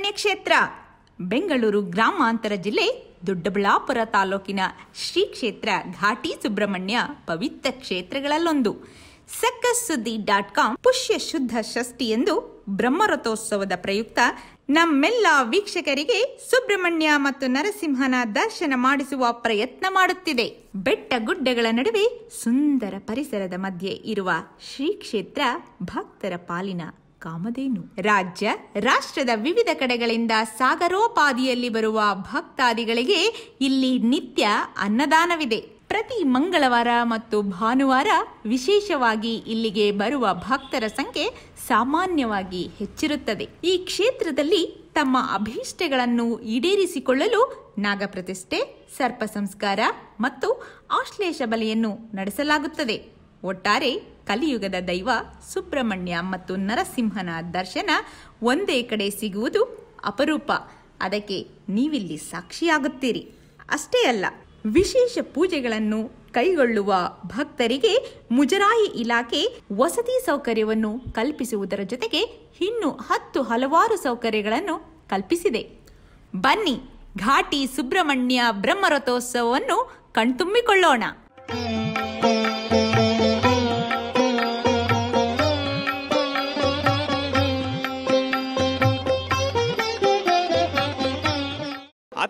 ಸುಬ್ರಹ್ಮಣ್ಯ ಕ್ಷೇತ್ರ ಬೆಂಗಳೂರು ಗ್ರಾಮಾಂತರ ಜಿಲ್ಲೆ ದೊಡ್ಡಬಳ್ಳಾಪುರ ತಾಲೂಕಿನ ಶ್ರೀ ಕ್ಷೇತ್ರ ಘಾಟಿ ಸುಬ್ರಹ್ಮಣ್ಯ ಪವಿತ್ರ ಕ್ಷೇತ್ರಗಳಲ್ಲೊಂದು. ಸಕ್ಕಸ್ ಸುದ್ದಿ ಡಾಟ್ ಕಾಮ್ ಪುಷ್ಯ ಶುದ್ಧ ಷಷ್ಠಿ ಎಂದು ಬ್ರಹ್ಮರಥೋತ್ಸವದ ಪ್ರಯುಕ್ತ ನಮ್ಮೆಲ್ಲ ವೀಕ್ಷಕರಿಗೆ ಸುಬ್ರಹ್ಮಣ್ಯ ಮತ್ತು ನರಸಿಂಹನ ದರ್ಶನ ಮಾಡಿಸುವ ಪ್ರಯತ್ನ ಮಾಡುತ್ತಿದೆ. ಬೆಟ್ಟ ಗುಡ್ಡಗಳ ನಡುವೆ ಸುಂದರ ಪರಿಸರದ ಮಧ್ಯೆ ಇರುವ ಶ್ರೀ ಕ್ಷೇತ್ರ ಭಕ್ತರ ಪಾಲಿನ ಕಾಮಧೇನು. ರಾಜ್ಯ, ರಾಷ್ಟ್ರದ ವಿವಿಧ ಕಡೆಗಳಿಂದ ಸಾಗರೋಪಾದಿಯಲ್ಲಿ ಬರುವ ಭಕ್ತಾದಿಗಳಿಗೆ ಇಲ್ಲಿ ನಿತ್ಯ ಅನ್ನದಾನವಿದೆ. ಪ್ರತಿ ಮಂಗಳವಾರ ಮತ್ತು ಭಾನುವಾರ ವಿಶೇಷವಾಗಿ ಇಲ್ಲಿಗೆ ಬರುವ ಭಕ್ತರ ಸಂಖ್ಯೆ ಸಾಮಾನ್ಯವಾಗಿ ಹೆಚ್ಚಿರುತ್ತದೆ. ಈ ಕ್ಷೇತ್ರದಲ್ಲಿ ತಮ್ಮ ಅಭೀಷ್ಟಗಳನ್ನು ಈಡೇರಿಸಿಕೊಳ್ಳಲು ನಾಗಪ್ರತಿಷ್ಠೆ, ಸರ್ಪ ಸಂಸ್ಕಾರ ಮತ್ತು ಆಶ್ಲೇಷ ಬಲಿಯನ್ನು ನಡೆಸಲಾಗುತ್ತದೆ. ಒಟ್ಟಾರೆ ಕಲಿಯುಗದ ದೈವ ಸುಬ್ರಹ್ಮಣ್ಯ ಮತ್ತು ನರಸಿಂಹನ ದರ್ಶನ ಒಂದೇ ಕಡೆ ಸಿಗುವುದು ಅಪರೂಪ. ಅದಕ್ಕೆ ನೀವಿಲ್ಲಿ ಸಾಕ್ಷಿಯಾಗುತ್ತೀರಿ. ಅಷ್ಟೇ ಅಲ್ಲ, ವಿಶೇಷ ಪೂಜೆಗಳನ್ನು ಕೈಗೊಳ್ಳುವ ಭಕ್ತರಿಗೆ ಮುಜರಾಯಿ ಇಲಾಖೆ ವಸತಿ ಸೌಕರ್ಯವನ್ನು ಕಲ್ಪಿಸುವುದರ ಜೊತೆಗೆ ಇನ್ನು ಹತ್ತು ಹಲವಾರು ಸೌಕರ್ಯಗಳನ್ನು ಕಲ್ಪಿಸಿದೆ. ಬನ್ನಿ, ಘಾಟಿ ಸುಬ್ರಹ್ಮಣ್ಯ ಬ್ರಹ್ಮರಥೋತ್ಸವವನ್ನು ಕಣ್ತುಂಬಿಕೊಳ್ಳೋಣ.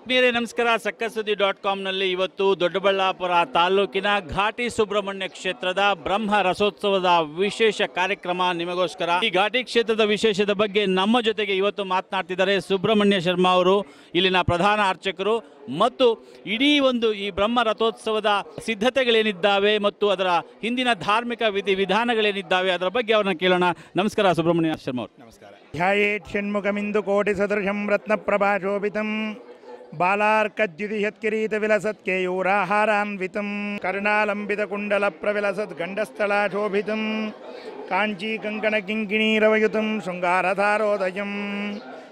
ಆತ್ಮೀಯರೇ, ನಮಸ್ಕಾರ. ಸಕ್ಕಸುದ್ದಿ ಡಾಟ್ ಕಾಮ್ನಲ್ಲಿ ಇವತ್ತು ದೊಡ್ಡಬಳ್ಳಾಪುರ ತಾಲೂಕಿನ ಘಾಟಿ ಸುಬ್ರಹ್ಮಣ್ಯ ಕ್ಷೇತ್ರದ ಬ್ರಹ್ಮ ರಸೋತ್ಸವದ ವಿಶೇಷ ಕಾರ್ಯಕ್ರಮ ನಿಮಗೋಸ್ಕರ. ಈ ಘಾಟಿ ಕ್ಷೇತ್ರದ ವಿಶೇಷದ ಬಗ್ಗೆ ನಮ್ಮ ಜೊತೆಗೆ ಇವತ್ತು ಮಾತನಾಡ್ತಿದ್ದಾರೆ ಸುಬ್ರಹ್ಮಣ್ಯ ಶರ್ಮಾ ಅವರು, ಇಲ್ಲಿನ ಪ್ರಧಾನ ಅರ್ಚಕರು ಮತ್ತು ಇಡೀ ಒಂದು ಈ ಬ್ರಹ್ಮ ರಥೋತ್ಸವದ ಸಿದ್ಧತೆಗಳೇನಿದ್ದಾವೆ ಮತ್ತು ಅದರ ಹಿಂದಿನ ಧಾರ್ಮಿಕ ವಿಧಿ ವಿಧಾನಗಳೇನಿದ್ದಾವೆ ಅದರ ಬಗ್ಗೆ ಅವ್ರನ್ನ ಕೇಳೋಣ. ನಮಸ್ಕಾರ ಸುಬ್ರಹ್ಮಣ್ಯ ಶರ್ಮಾ ಅವರು. ನಮಸ್ಕಾರ ಧ್ಯಾಯೇತ್ ಷಣ್ಮುಖಮಿಂದು ಕೋಟಿ ಸದೃಶಂ ರತ್ನ ಪ್ರಭಾಶೋಭಿತಂ बालार्कद्युतिहत्किरीटविलसत्केयूराहारान्वितं कर्णालम्बितकुण्डलप्रविलसत् गण्डस्थलाशोभितं काञ्चीकङ्कणकिङ्किणीरवयुतं शृङ्गारधारोदयं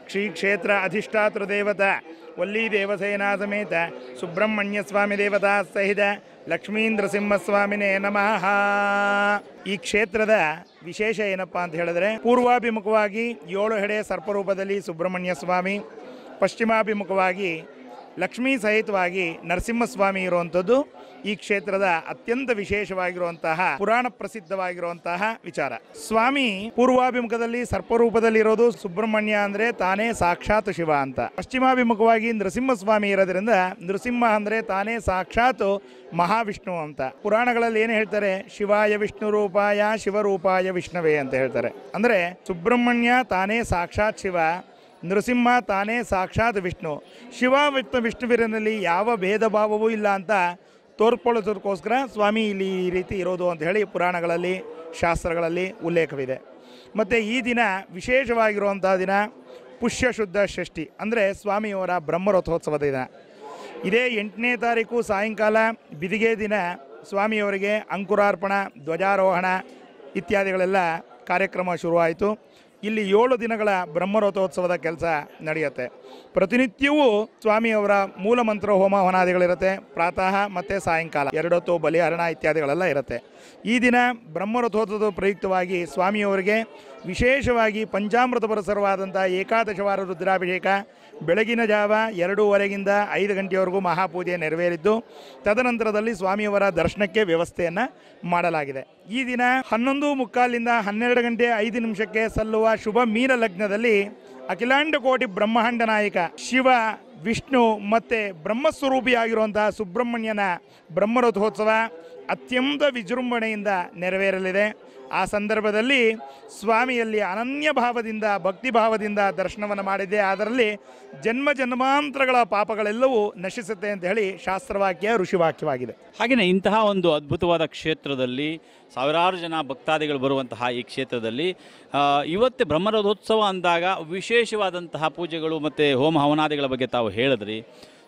श्रीक्षेत्र अधिष्ठातृदेवता वल्लीदेवसेना समेत ಸುಬ್ರಹ್ಮಣ್ಯಸ್ವಾಮಿ ದೇವತಾ ಸಹಿತ ಲಕ್ಷ್ಮೀಂದ್ರಸಿಂಹಸ್ವಾಮಿನೇ ನಮಃ ಈ ಕ್ಷೇತ್ರದ ವಿಶೇಷ ಏನಪ್ಪ ಅಂತ ಹೇಳಿದ್ರೆ ಪೂರ್ವಾಭಿಮುಖವಾಗಿ ಏಳು ಹೆಡೆ ಸರ್ಪರೂಪದಲ್ಲಿ ಸುಬ್ರಹ್ಮಣ್ಯ ಸ್ವಾಮಿ ಪಶ್ಚಿಮಾಭಿಮುಖವಾಗಿ ಲಕ್ಷ್ಮೀ ಸಹಿತವಾಗಿ ನರಸಿಂಹಸ್ವಾಮಿ ಇರುವಂಥದ್ದು ಈ ಕ್ಷೇತ್ರದ ಅತ್ಯಂತ ವಿಶೇಷವಾಗಿರುವಂತಹ ಪುರಾಣ ಪ್ರಸಿದ್ಧವಾಗಿರುವಂತಹ ವಿಚಾರ. ಸ್ವಾಮಿ ಪೂರ್ವಾಭಿಮುಖದಲ್ಲಿ ಸರ್ಪರೂಪದಲ್ಲಿ ಇರೋದು ಸುಬ್ರಹ್ಮಣ್ಯ ಅಂದ್ರೆ ತಾನೇ ಸಾಕ್ಷಾತ್ ಶಿವ ಅಂತ. ಪಶ್ಚಿಮಾಭಿಮುಖವಾಗಿ ನೃಸಿಂಹಸ್ವಾಮಿ ಇರೋದ್ರಿಂದ ನೃಸಿಂಹ ಅಂದ್ರೆ ತಾನೇ ಸಾಕ್ಷಾತ್ ಮಹಾವಿಷ್ಣು ಅಂತ. ಪುರಾಣಗಳಲ್ಲಿ ಏನು ಹೇಳ್ತಾರೆ? ಶಿವಾಯ ವಿಷ್ಣು ರೂಪಾಯ ಶಿವರೂಪಾಯ ವಿಷ್ಣುವೇ ಅಂತ ಹೇಳ್ತಾರೆ. ಅಂದ್ರೆ ಸುಬ್ರಹ್ಮಣ್ಯ ತಾನೇ ಸಾಕ್ಷಾತ್ ಶಿವ ನೃಸಿಂಹ ತಾನೇ ಸಾಕ್ಷಾತ್ ವಿಷ್ಣು. ಶಿವ ಮತ್ತು ವಿಷ್ಣುವಿರನಲ್ಲಿ ಯಾವ ಭೇದ ಭಾವವೂ ಇಲ್ಲ ಅಂತ ತೋರ್ಕೊಳ್ಳೋದಕ್ಕೋಸ್ಕರ ಸ್ವಾಮಿ ಇಲ್ಲಿ ಈ ರೀತಿ ಇರೋದು ಅಂತ ಹೇಳಿ ಪುರಾಣಗಳಲ್ಲಿ, ಶಾಸ್ತ್ರಗಳಲ್ಲಿ ಉಲ್ಲೇಖವಿದೆ. ಮತ್ತು ಈ ದಿನ ವಿಶೇಷವಾಗಿರುವಂಥ ದಿನ ಪುಷ್ಯ ಶುದ್ಧ ಷಷ್ಠಿ, ಅಂದರೆ ಸ್ವಾಮಿಯವರ ಬ್ರಹ್ಮರಥೋತ್ಸವದ ದಿನ. ಇದೇ ಎಂಟನೇ ತಾರೀಕು ಸಾಯಂಕಾಲ ಬಿದಿಗೆ ದಿನ ಸ್ವಾಮಿಯವರಿಗೆ ಅಂಕುರಾರ್ಪಣ, ಧ್ವಜಾರೋಹಣ ಇತ್ಯಾದಿಗಳೆಲ್ಲ ಕಾರ್ಯಕ್ರಮ ಶುರುವಾಯಿತು. ಇಲ್ಲಿ ಏಳು ದಿನಗಳ ಬ್ರಹ್ಮರಥೋತ್ಸವದ ಕೆಲಸ ನಡೆಯುತ್ತೆ. ಪ್ರತಿನಿತ್ಯವೂ ಸ್ವಾಮಿಯವರ ಮೂಲ ಮಂತ್ರ ಹೋಮ ಹೊನಾದಿಗಳಿರುತ್ತೆ ಪ್ರಾತಃ ಮತ್ತು ಸಾಯಂಕಾಲ ಎರಡೊತ್ತು ಬಲಿಹರಣ ಇತ್ಯಾದಿಗಳೆಲ್ಲ ಇರುತ್ತೆ. ಈ ದಿನ ಬ್ರಹ್ಮರಥೋತ್ಸವದ ಪ್ರಯುಕ್ತವಾಗಿ ಸ್ವಾಮಿಯವರಿಗೆ ವಿಶೇಷವಾಗಿ ಪಂಚಾಮೃತ ಪರಸರವಾದಂಥ ಏಕಾದಶವಾರ ರುದ್ರಾಭಿಷೇಕ. ಬೆಳಗಿನ ಜಾವ ಎರಡೂವರೆಗಿಂದ ಐದು ಗಂಟೆಯವರೆಗೂ ಮಹಾಪೂಜೆ ನೆರವೇರಿದ್ದು, ತದನಂತರದಲ್ಲಿ ಸ್ವಾಮಿಯವರ ದರ್ಶನಕ್ಕೆ ವ್ಯವಸ್ಥೆಯನ್ನು ಮಾಡಲಾಗಿದೆ. ಈ ದಿನ ಹನ್ನೊಂದು ಮುಕ್ಕಾಲಿಂದ ಹನ್ನೆರಡು ಗಂಟೆ ಐದು ನಿಮಿಷಕ್ಕೆ ಸಲ್ಲುವ ಶುಭ ಮೀನ ಲಗ್ನದಲ್ಲಿ ಅಖಿಲಾಂಡ ಕೋಟಿ ಬ್ರಹ್ಮಾಂಡ ನಾಯಕ ಶಿವ, ವಿಷ್ಣು ಮತ್ತು ಬ್ರಹ್ಮಸ್ವರೂಪಿಯಾಗಿರುವಂತಹ ಸುಬ್ರಹ್ಮಣ್ಯನ ಬ್ರಹ್ಮರಥೋತ್ಸವ ಅತ್ಯಂತ ವಿಜೃಂಭಣೆಯಿಂದ ನೆರವೇರಲಿದೆ. ಆ ಸಂದರ್ಭದಲ್ಲಿ ಸ್ವಾಮಿಯಲ್ಲಿ ಅನನ್ಯ ಭಾವದಿಂದ, ಭಕ್ತಿ ಭಾವದಿಂದ ದರ್ಶನವನ್ನು ಮಾಡಿದೆ ಅದರಲ್ಲಿ ಜನ್ಮ ಜನ್ಮಾಂತರಗಳ ಪಾಪಗಳೆಲ್ಲವೂ ನಶಿಸುತ್ತೆ ಅಂತ ಹೇಳಿ ಶಾಸ್ತ್ರವಾಕ್ಯ ಋಷಿವಾಕ್ಯವಾಗಿದೆ. ಹಾಗೆಯೇ ಇಂತಹ ಒಂದು ಅದ್ಭುತವಾದ ಕ್ಷೇತ್ರದಲ್ಲಿ ಸಾವಿರಾರು ಜನ ಭಕ್ತಾದಿಗಳು ಬರುವಂತಹ ಈ ಕ್ಷೇತ್ರದಲ್ಲಿ ಇವತ್ತೆ ಬ್ರಹ್ಮರಥೋತ್ಸವ ಅಂದಾಗ ವಿಶೇಷವಾದಂತಹ ಪೂಜೆಗಳು ಮತ್ತು ಹೋಮ ಹವನಾದಿಗಳ ಬಗ್ಗೆ ತಾವು ಹೇಳಿದ್ರಿ.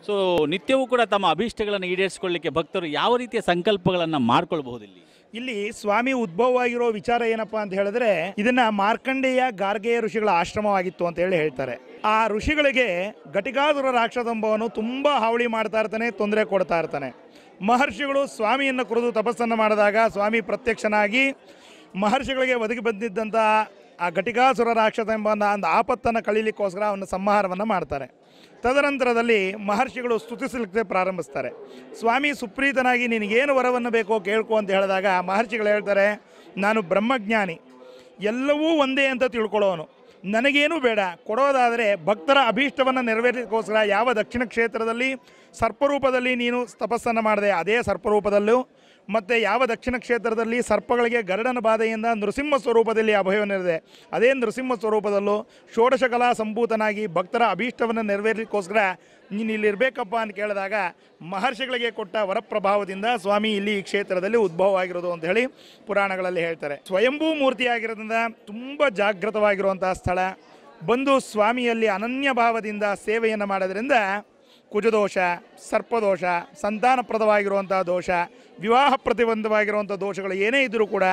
ಸೊ ನಿತ್ಯವೂ ಕೂಡ ತಮ್ಮ ಅಭೀಷ್ಟಗಳನ್ನು ಈಡೇರಿಸಿಕೊಳ್ಳಿಕ್ಕೆ ಭಕ್ತರು ಯಾವ ರೀತಿಯ ಸಂಕಲ್ಪಗಳನ್ನು ಮಾಡ್ಕೊಳ್ಬಹುದು ಇಲ್ಲಿ ಇಲ್ಲಿ ಸ್ವಾಮಿ ಉದ್ಭವವಾಗಿರೋ ವಿಚಾರ ಏನಪ್ಪಾ ಅಂತ ಹೇಳಿದ್ರೆ, ಇದನ್ನ ಮಾರ್ಕಂಡೇಯ ಗಾರ್ಗೆಯ ಋಷಿಗಳ ಆಶ್ರಮವಾಗಿತ್ತು ಅಂತ ಹೇಳಿ ಹೇಳ್ತಾರೆ. ಆ ಋಷಿಗಳಿಗೆ ಘಟಿಕಾಸುರ ರಾಕ್ಷಸಂಭವನು ತುಂಬಾ ಹಾವಳಿ ಮಾಡ್ತಾ ಇರ್ತಾನೆ, ತೊಂದರೆ ಕೊಡ್ತಾ ಇರ್ತಾನೆ. ಮಹರ್ಷಿಗಳು ಸ್ವಾಮಿಯನ್ನು ಕುರಿತು ತಪಸ್ಸನ್ನು ಮಾಡಿದಾಗ ಸ್ವಾಮಿ ಪ್ರತ್ಯಕ್ಷನಾಗಿ ಮಹರ್ಷಿಗಳಿಗೆ ಒದಗಿ ಬಂದಿದ್ದಂಥ ಆ ಘಟಿಕಾಸುರ ರಾಕ್ಷಸ ಎಂಬ ಒಂದು ಒಂದು ಆಪತ್ತನ್ನು ಕಳೀಲಿಕ್ಕೋಸ್ಕರ ಅವನ ಸಂಹಾರವನ್ನು ಮಾಡ್ತಾರೆ. ತದನಂತರದಲ್ಲಿ ಮಹರ್ಷಿಗಳು ಸ್ತುತಿಸಲಿಕ್ಕೆ ಪ್ರಾರಂಭಿಸ್ತಾರೆ. ಸ್ವಾಮಿ ಸುಪ್ರೀತನಾಗಿ ನಿನಗೇನು ವರವನ್ನು ಬೇಕೋ ಕೇಳ್ಕೊ ಅಂತ ಹೇಳಿದಾಗ ಮಹರ್ಷಿಗಳು ಹೇಳ್ತಾರೆ, ನಾನು ಬ್ರಹ್ಮಜ್ಞಾನಿ. ಎಲ್ಲವೂ ಒಂದೇ ಅಂತ ತಿಳ್ಕೊಳ್ಳೋನು. ನನಗೇನು ಬೇಡ. ಕೊಡೋದಾದರೆ ಭಕ್ತರ ಅಭೀಷ್ಟವನ್ನು ನೆರವೇರಿಸೋಸ್ಕರ ಯಾವ ದಕ್ಷಿಣ ಕ್ಷೇತ್ರದಲ್ಲಿ ಸರ್ಪರೂಪದಲ್ಲಿ ನೀನು ತಪಸ್ಸನ್ನು ಮಾಡಿದೆ, ಅದೇ ಸರ್ಪರೂಪದಲ್ಲೂ ಮತ್ತು ಯಾವ ದಕ್ಷಿಣ ಕ್ಷೇತ್ರದಲ್ಲಿ ಸರ್ಪಗಳಿಗೆ ಗರಡನ ಬಾಧೆಯಿಂದ ನೃಸಿಂಹ ಸ್ವರೂಪದಲ್ಲಿ ಅಭಯವನ್ನಿದೆ ಅದೇ ನೃಸಿಂಹ ಸ್ವರೂಪದಲ್ಲೂ ಷೋಡಶ ಕಲಾ ಸಂಭೂತನಾಗಿ ಭಕ್ತರ ಅಭೀಷ್ಟವನ್ನು ನೆರವೇರಿಸಿಕೋಸ್ಕರ ನೀನು ಇಲ್ಲಿರಬೇಕಪ್ಪ ಅಂತ ಕೇಳಿದಾಗ ಮಹರ್ಷಿಗಳಿಗೆ ಕೊಟ್ಟ ವರಪ್ರಭಾವದಿಂದ ಸ್ವಾಮಿ ಇಲ್ಲಿ ಈ ಕ್ಷೇತ್ರದಲ್ಲಿ ಉದ್ಭವ ಆಗಿರೋದು ಅಂತ ಹೇಳಿ ಪುರಾಣಗಳಲ್ಲಿ ಹೇಳ್ತಾರೆ. ಸ್ವಯಂಭೂ ಮೂರ್ತಿಯಾಗಿರೋದ್ರಿಂದ ತುಂಬ ಜಾಗೃತವಾಗಿರುವಂತಹ ಸ್ಥಳ. ಬಂದು ಸ್ವಾಮಿಯಲ್ಲಿ ಅನನ್ಯ ಭಾವದಿಂದ ಸೇವೆಯನ್ನು ಮಾಡೋದ್ರಿಂದ ಕುಜದೋಷ ಸರ್ಪದೋಷ ಸಂತಾನಪ್ರದವಾಗಿರುವಂಥ ದೋಷ, ವಿವಾಹ ಪ್ರತಿಬಂಧವಾಗಿರುವಂಥ ದೋಷಗಳು ಏನೇ ಇದ್ದರೂ ಕೂಡ,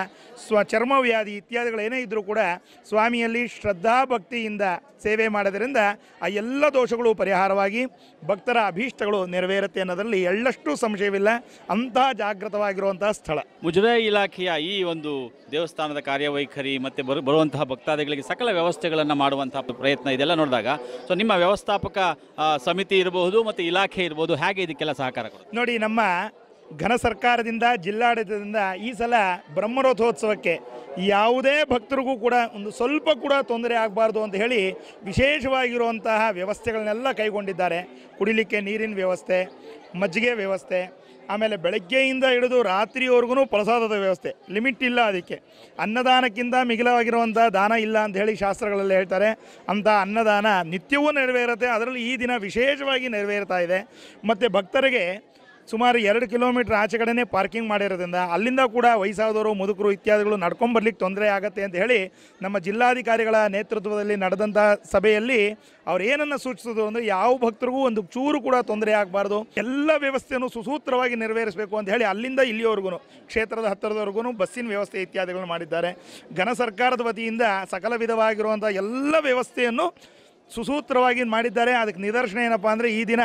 ಸ್ವ ಚರ್ಮವ್ಯಾಧಿ ಇತ್ಯಾದಿಗಳು ಏನೇ ಇದ್ದರೂ ಕೂಡ ಸ್ವಾಮಿಯಲ್ಲಿ ಶ್ರದ್ಧಾಭಕ್ತಿಯಿಂದ ಸೇವೆ ಮಾಡೋದರಿಂದ ಆ ಎಲ್ಲ ದೋಷಗಳು ಪರಿಹಾರವಾಗಿ ಭಕ್ತರ ಅಭೀಷ್ಟಗಳು ನೆರವೇರುತ್ತೆ ಅನ್ನೋದರಲ್ಲಿ ಎಳ್ಳಷ್ಟು ಸಂಶಯವಿಲ್ಲ. ಅಂತಹ ಜಾಗೃತವಾಗಿರುವಂತಹ ಸ್ಥಳ. ಮುಜರಾಯಿ ಇಲಾಖೆಯ ಈ ಒಂದು ದೇವಸ್ಥಾನದ ಕಾರ್ಯವೈಖರಿ ಮತ್ತು ಬರು, ಬರುವಂತಹ ಭಕ್ತಾದಿಗಳಿಗೆ ಸಕಲ ವ್ಯವಸ್ಥೆಗಳನ್ನು ಮಾಡುವಂತಹ ಪ್ರಯತ್ನ ಇದೆಲ್ಲ ನೋಡಿದಾಗ ಸೊ ನಿಮ್ಮ ವ್ಯವಸ್ಥಾಪಕ ಸಮಿತಿ ಇರಬಹುದು ಮತ್ತು ಇಲಾಖೆ ಇರಬಹುದು ಹೇಗೆ ಇದಕ್ಕೆಲ್ಲ ಸಹಕಾರ ಕೊಡುತ್ತೆ? ನೋಡಿ, ನಮ್ಮ ಘನ ಸರ್ಕಾರದಿಂದ, ಜಿಲ್ಲಾಡಳಿತದಿಂದ ಈ ಸಲ ಬ್ರಹ್ಮರಥೋತ್ಸವಕ್ಕೆ ಯಾವುದೇ ಭಕ್ತರಿಗೂ ಕೂಡ ಒಂದು ಸ್ವಲ್ಪ ಕೂಡ ತೊಂದರೆ ಆಗಬಾರ್ದು ಅಂತ ಹೇಳಿ ವಿಶೇಷವಾಗಿರುವಂತಹ ವ್ಯವಸ್ಥೆಗಳನ್ನೆಲ್ಲ ಕೈಗೊಂಡಿದ್ದಾರೆ. ಕುಡಿಲಿಕ್ಕೆ ನೀರಿನ ವ್ಯವಸ್ಥೆ, ಮಜ್ಜಿಗೆ ವ್ಯವಸ್ಥೆ ಆಮೇಲೆ ಬೆಳಗ್ಗೆಯಿಂದ ಹಿಡಿದು ರಾತ್ರಿವರೆಗೂ ಪ್ರಸಾದದ ವ್ಯವಸ್ಥೆ. ಲಿಮಿಟ್ ಇಲ್ಲ ಅದಕ್ಕೆ. ಅನ್ನದಾನಕ್ಕಿಂತ ಮಿಗಿಲವಾಗಿರುವಂಥ ದಾನ ಇಲ್ಲ ಅಂತ ಹೇಳಿ ಶಾಸ್ತ್ರಗಳಲ್ಲಿ ಹೇಳ್ತಾರೆ. ಅಂಥ ಅನ್ನದಾನ ನಿತ್ಯವೂ ನೆರವೇರುತ್ತೆ. ಅದರಲ್ಲಿ ಈ ದಿನ ವಿಶೇಷವಾಗಿ ನೆರವೇರ್ತಾ ಇದೆ. ಮತ್ತು ಭಕ್ತರಿಗೆ ಸುಮಾರು ಎರಡು ಕಿಲೋಮೀಟ್ರ್ ಆಚೆ ಕಡೆನೇ ಪಾರ್ಕಿಂಗ್ ಮಾಡಿರೋದ್ರಿಂದ ಅಲ್ಲಿಂದ ಕೂಡ ವಯಸ್ಸಾದವರು, ಮುದುಕರು ಇತ್ಯಾದಿಗಳು ನಡ್ಕೊಂಬರ್ಲಿಕ್ಕೆ ತೊಂದರೆ ಆಗುತ್ತೆ ಅಂತ ಹೇಳಿ ನಮ್ಮ ಜಿಲ್ಲಾಧಿಕಾರಿಗಳ ನೇತೃತ್ವದಲ್ಲಿ ನಡೆದಂಥ ಸಭೆಯಲ್ಲಿ ಅವ್ರು ಏನನ್ನು ಸೂಚಿಸಿದ್ರು ಅಂದರೆ ಯಾವ ಭಕ್ತರಿಗೂ ಒಂದು ಚೂರು ಕೂಡ ತೊಂದರೆ ಆಗಬಾರ್ದು, ಎಲ್ಲ ವ್ಯವಸ್ಥೆಯನ್ನು ಸುಸೂತ್ರವಾಗಿ ನೆರವೇರಿಸಬೇಕು ಅಂತ ಹೇಳಿ ಅಲ್ಲಿಂದ ಇಲ್ಲಿವರೆಗೂ ಕ್ಷೇತ್ರದ ಹತ್ತಿರದವರೆಗೂ ಬಸ್ಸಿನ ವ್ಯವಸ್ಥೆ ಇತ್ಯಾದಿಗಳನ್ನು ಮಾಡಿದ್ದಾರೆ. ಘನ ಸರ್ಕಾರದ ವತಿಯಿಂದ ಸಕಲ ವಿಧವಾಗಿರುವಂಥ ಎಲ್ಲ ವ್ಯವಸ್ಥೆಯನ್ನು ಸುಸೂತ್ರವಾಗಿ ಮಾಡಿದ್ದಾರೆ. ಅದಕ್ಕೆ ನಿದರ್ಶನ ಏನಪ್ಪ ಅಂದರೆ ಈ ದಿನ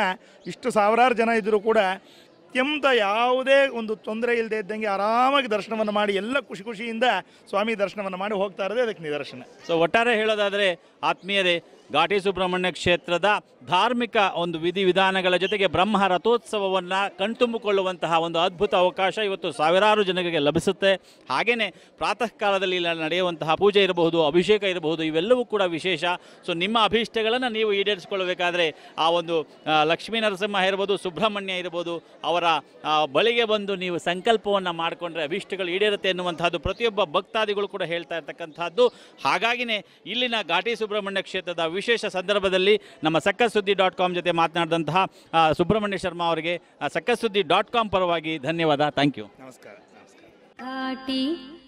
ಇಷ್ಟು ಸಾವಿರಾರು ಜನ ಇದ್ದರೂ ಕೂಡ ಅತ್ಯಂತ ಯಾವುದೇ ಒಂದು ತೊಂದರೆ ಇಲ್ಲದೆ ಇದ್ದಂಗೆ ಆರಾಮಾಗಿ ದರ್ಶನವನ್ನು ಮಾಡಿ ಎಲ್ಲ ಖುಷಿ ಖುಷಿಯಿಂದ ಸ್ವಾಮಿ ದರ್ಶನವನ್ನು ಮಾಡಿ ಹೋಗ್ತಾ ಇರೋದೇ ಅದಕ್ಕೆ ನಿದರ್ಶನ. ಸೊ ಒಟ್ಟಾರೆ ಹೇಳೋದಾದರೆ ಆತ್ಮೀಯರೇ ಘಾಟಿ ಸುಬ್ರಹ್ಮಣ್ಯ ಕ್ಷೇತ್ರದ ಧಾರ್ಮಿಕ ಒಂದು ವಿಧಿವಿಧಾನಗಳ ಜೊತೆಗೆ ಬ್ರಹ್ಮ ರಥೋತ್ಸವವನ್ನು ಕಣ್ತುಂಬಿಕೊಳ್ಳುವಂತಹ ಒಂದು ಅದ್ಭುತ ಅವಕಾಶ ಇವತ್ತು ಸಾವಿರಾರು ಜನರಿಗೆ ಲಭಿಸುತ್ತೆ. ಹಾಗೆಯೇ ಪ್ರಾತಃ ಕಾಲದಲ್ಲಿ ಇಲ್ಲಿ ನಡೆಯುವಂತಹ ಪೂಜೆ ಇರಬಹುದು, ಅಭಿಷೇಕ ಇರಬಹುದು, ಇವೆಲ್ಲವೂ ಕೂಡ ವಿಶೇಷ. ಸೊ ನಿಮ್ಮ ಅಭೀಷ್ಟಗಳನ್ನು ನೀವು ಈಡೇರಿಸಿಕೊಳ್ಳಬೇಕಾದ್ರೆ ಆ ಒಂದು ಲಕ್ಷ್ಮೀ ನರಸಿಂಹ ಇರ್ಬೋದು, ಸುಬ್ರಹ್ಮಣ್ಯ ಇರ್ಬೋದು, ಅವರ ಬಳಿಗೆ ಬಂದು ನೀವು ಸಂಕಲ್ಪವನ್ನು ಮಾಡಿಕೊಂಡ್ರೆ ಅಭೀಷ್ಟಗಳು ಈಡೇರುತ್ತೆ ಎನ್ನುವಂಥದ್ದು ಪ್ರತಿಯೊಬ್ಬ ಭಕ್ತಾದಿಗಳು ಕೂಡ ಹೇಳ್ತಾ ಇರ್ತಕ್ಕಂಥದ್ದು. ಹಾಗಾಗಿನೇ ಇಲ್ಲಿನ ಘಾಟಿ ಸುಬ್ರಹ್ಮಣ್ಯ ಕ್ಷೇತ್ರದ ಸಂದರ್ಭದಲ್ಲಿ ನಮ್ಮ ಸಕ್ಕಸುದ್ದಿ ಡಾಟ್ ಕಾಮ್ ಜೊತೆ ಮಾತನಾಡಿದಂತಹ ಸುಬ್ರಹ್ಮಣ್ಯ ಶರ್ಮಾ ಅವರಿಗೆ ಸಕ್ಕಸುದ್ದಿ ಸುದ್ದಿ ಡಾಟ್ ಕಾಮ್ ಪರವಾಗಿ ಧನ್ಯವಾದ. Thank you. ನಮಸ್ಕಾರ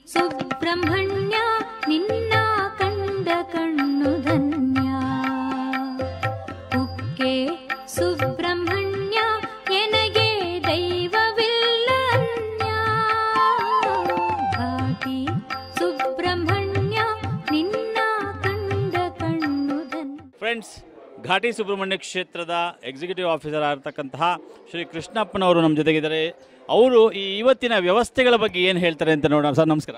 ಸುಬ್ರಹ್ಮಣ್ಯ ನಿನ್ನ ಕಂಡ ಕಣ್ಣು ಧನ್ಯ. ಫ್ರೆಂಡ್ಸ್, ಘಾಟಿ ಸುಬ್ರಹ್ಮಣ್ಯ ಕ್ಷೇತ್ರದ ಎಕ್ಸಿಕ್ಯೂಟಿವ್ ಆಫೀಸರ್ ಆಗಿರ್ತಕ್ಕಂತಹ ಶ್ರೀ ಕೃಷ್ಣಪ್ಪನವರು ನಮ್ಮ ಜೊತೆಗಿದ್ದಾರೆ. ಅವರು ಈ ಇವತ್ತಿನ ವ್ಯವಸ್ಥೆಗಳ ಬಗ್ಗೆ ಏನು ಹೇಳ್ತಾರೆ ಅಂತ ನೋಡೋಣ. ಸರ್, ನಮಸ್ಕಾರ.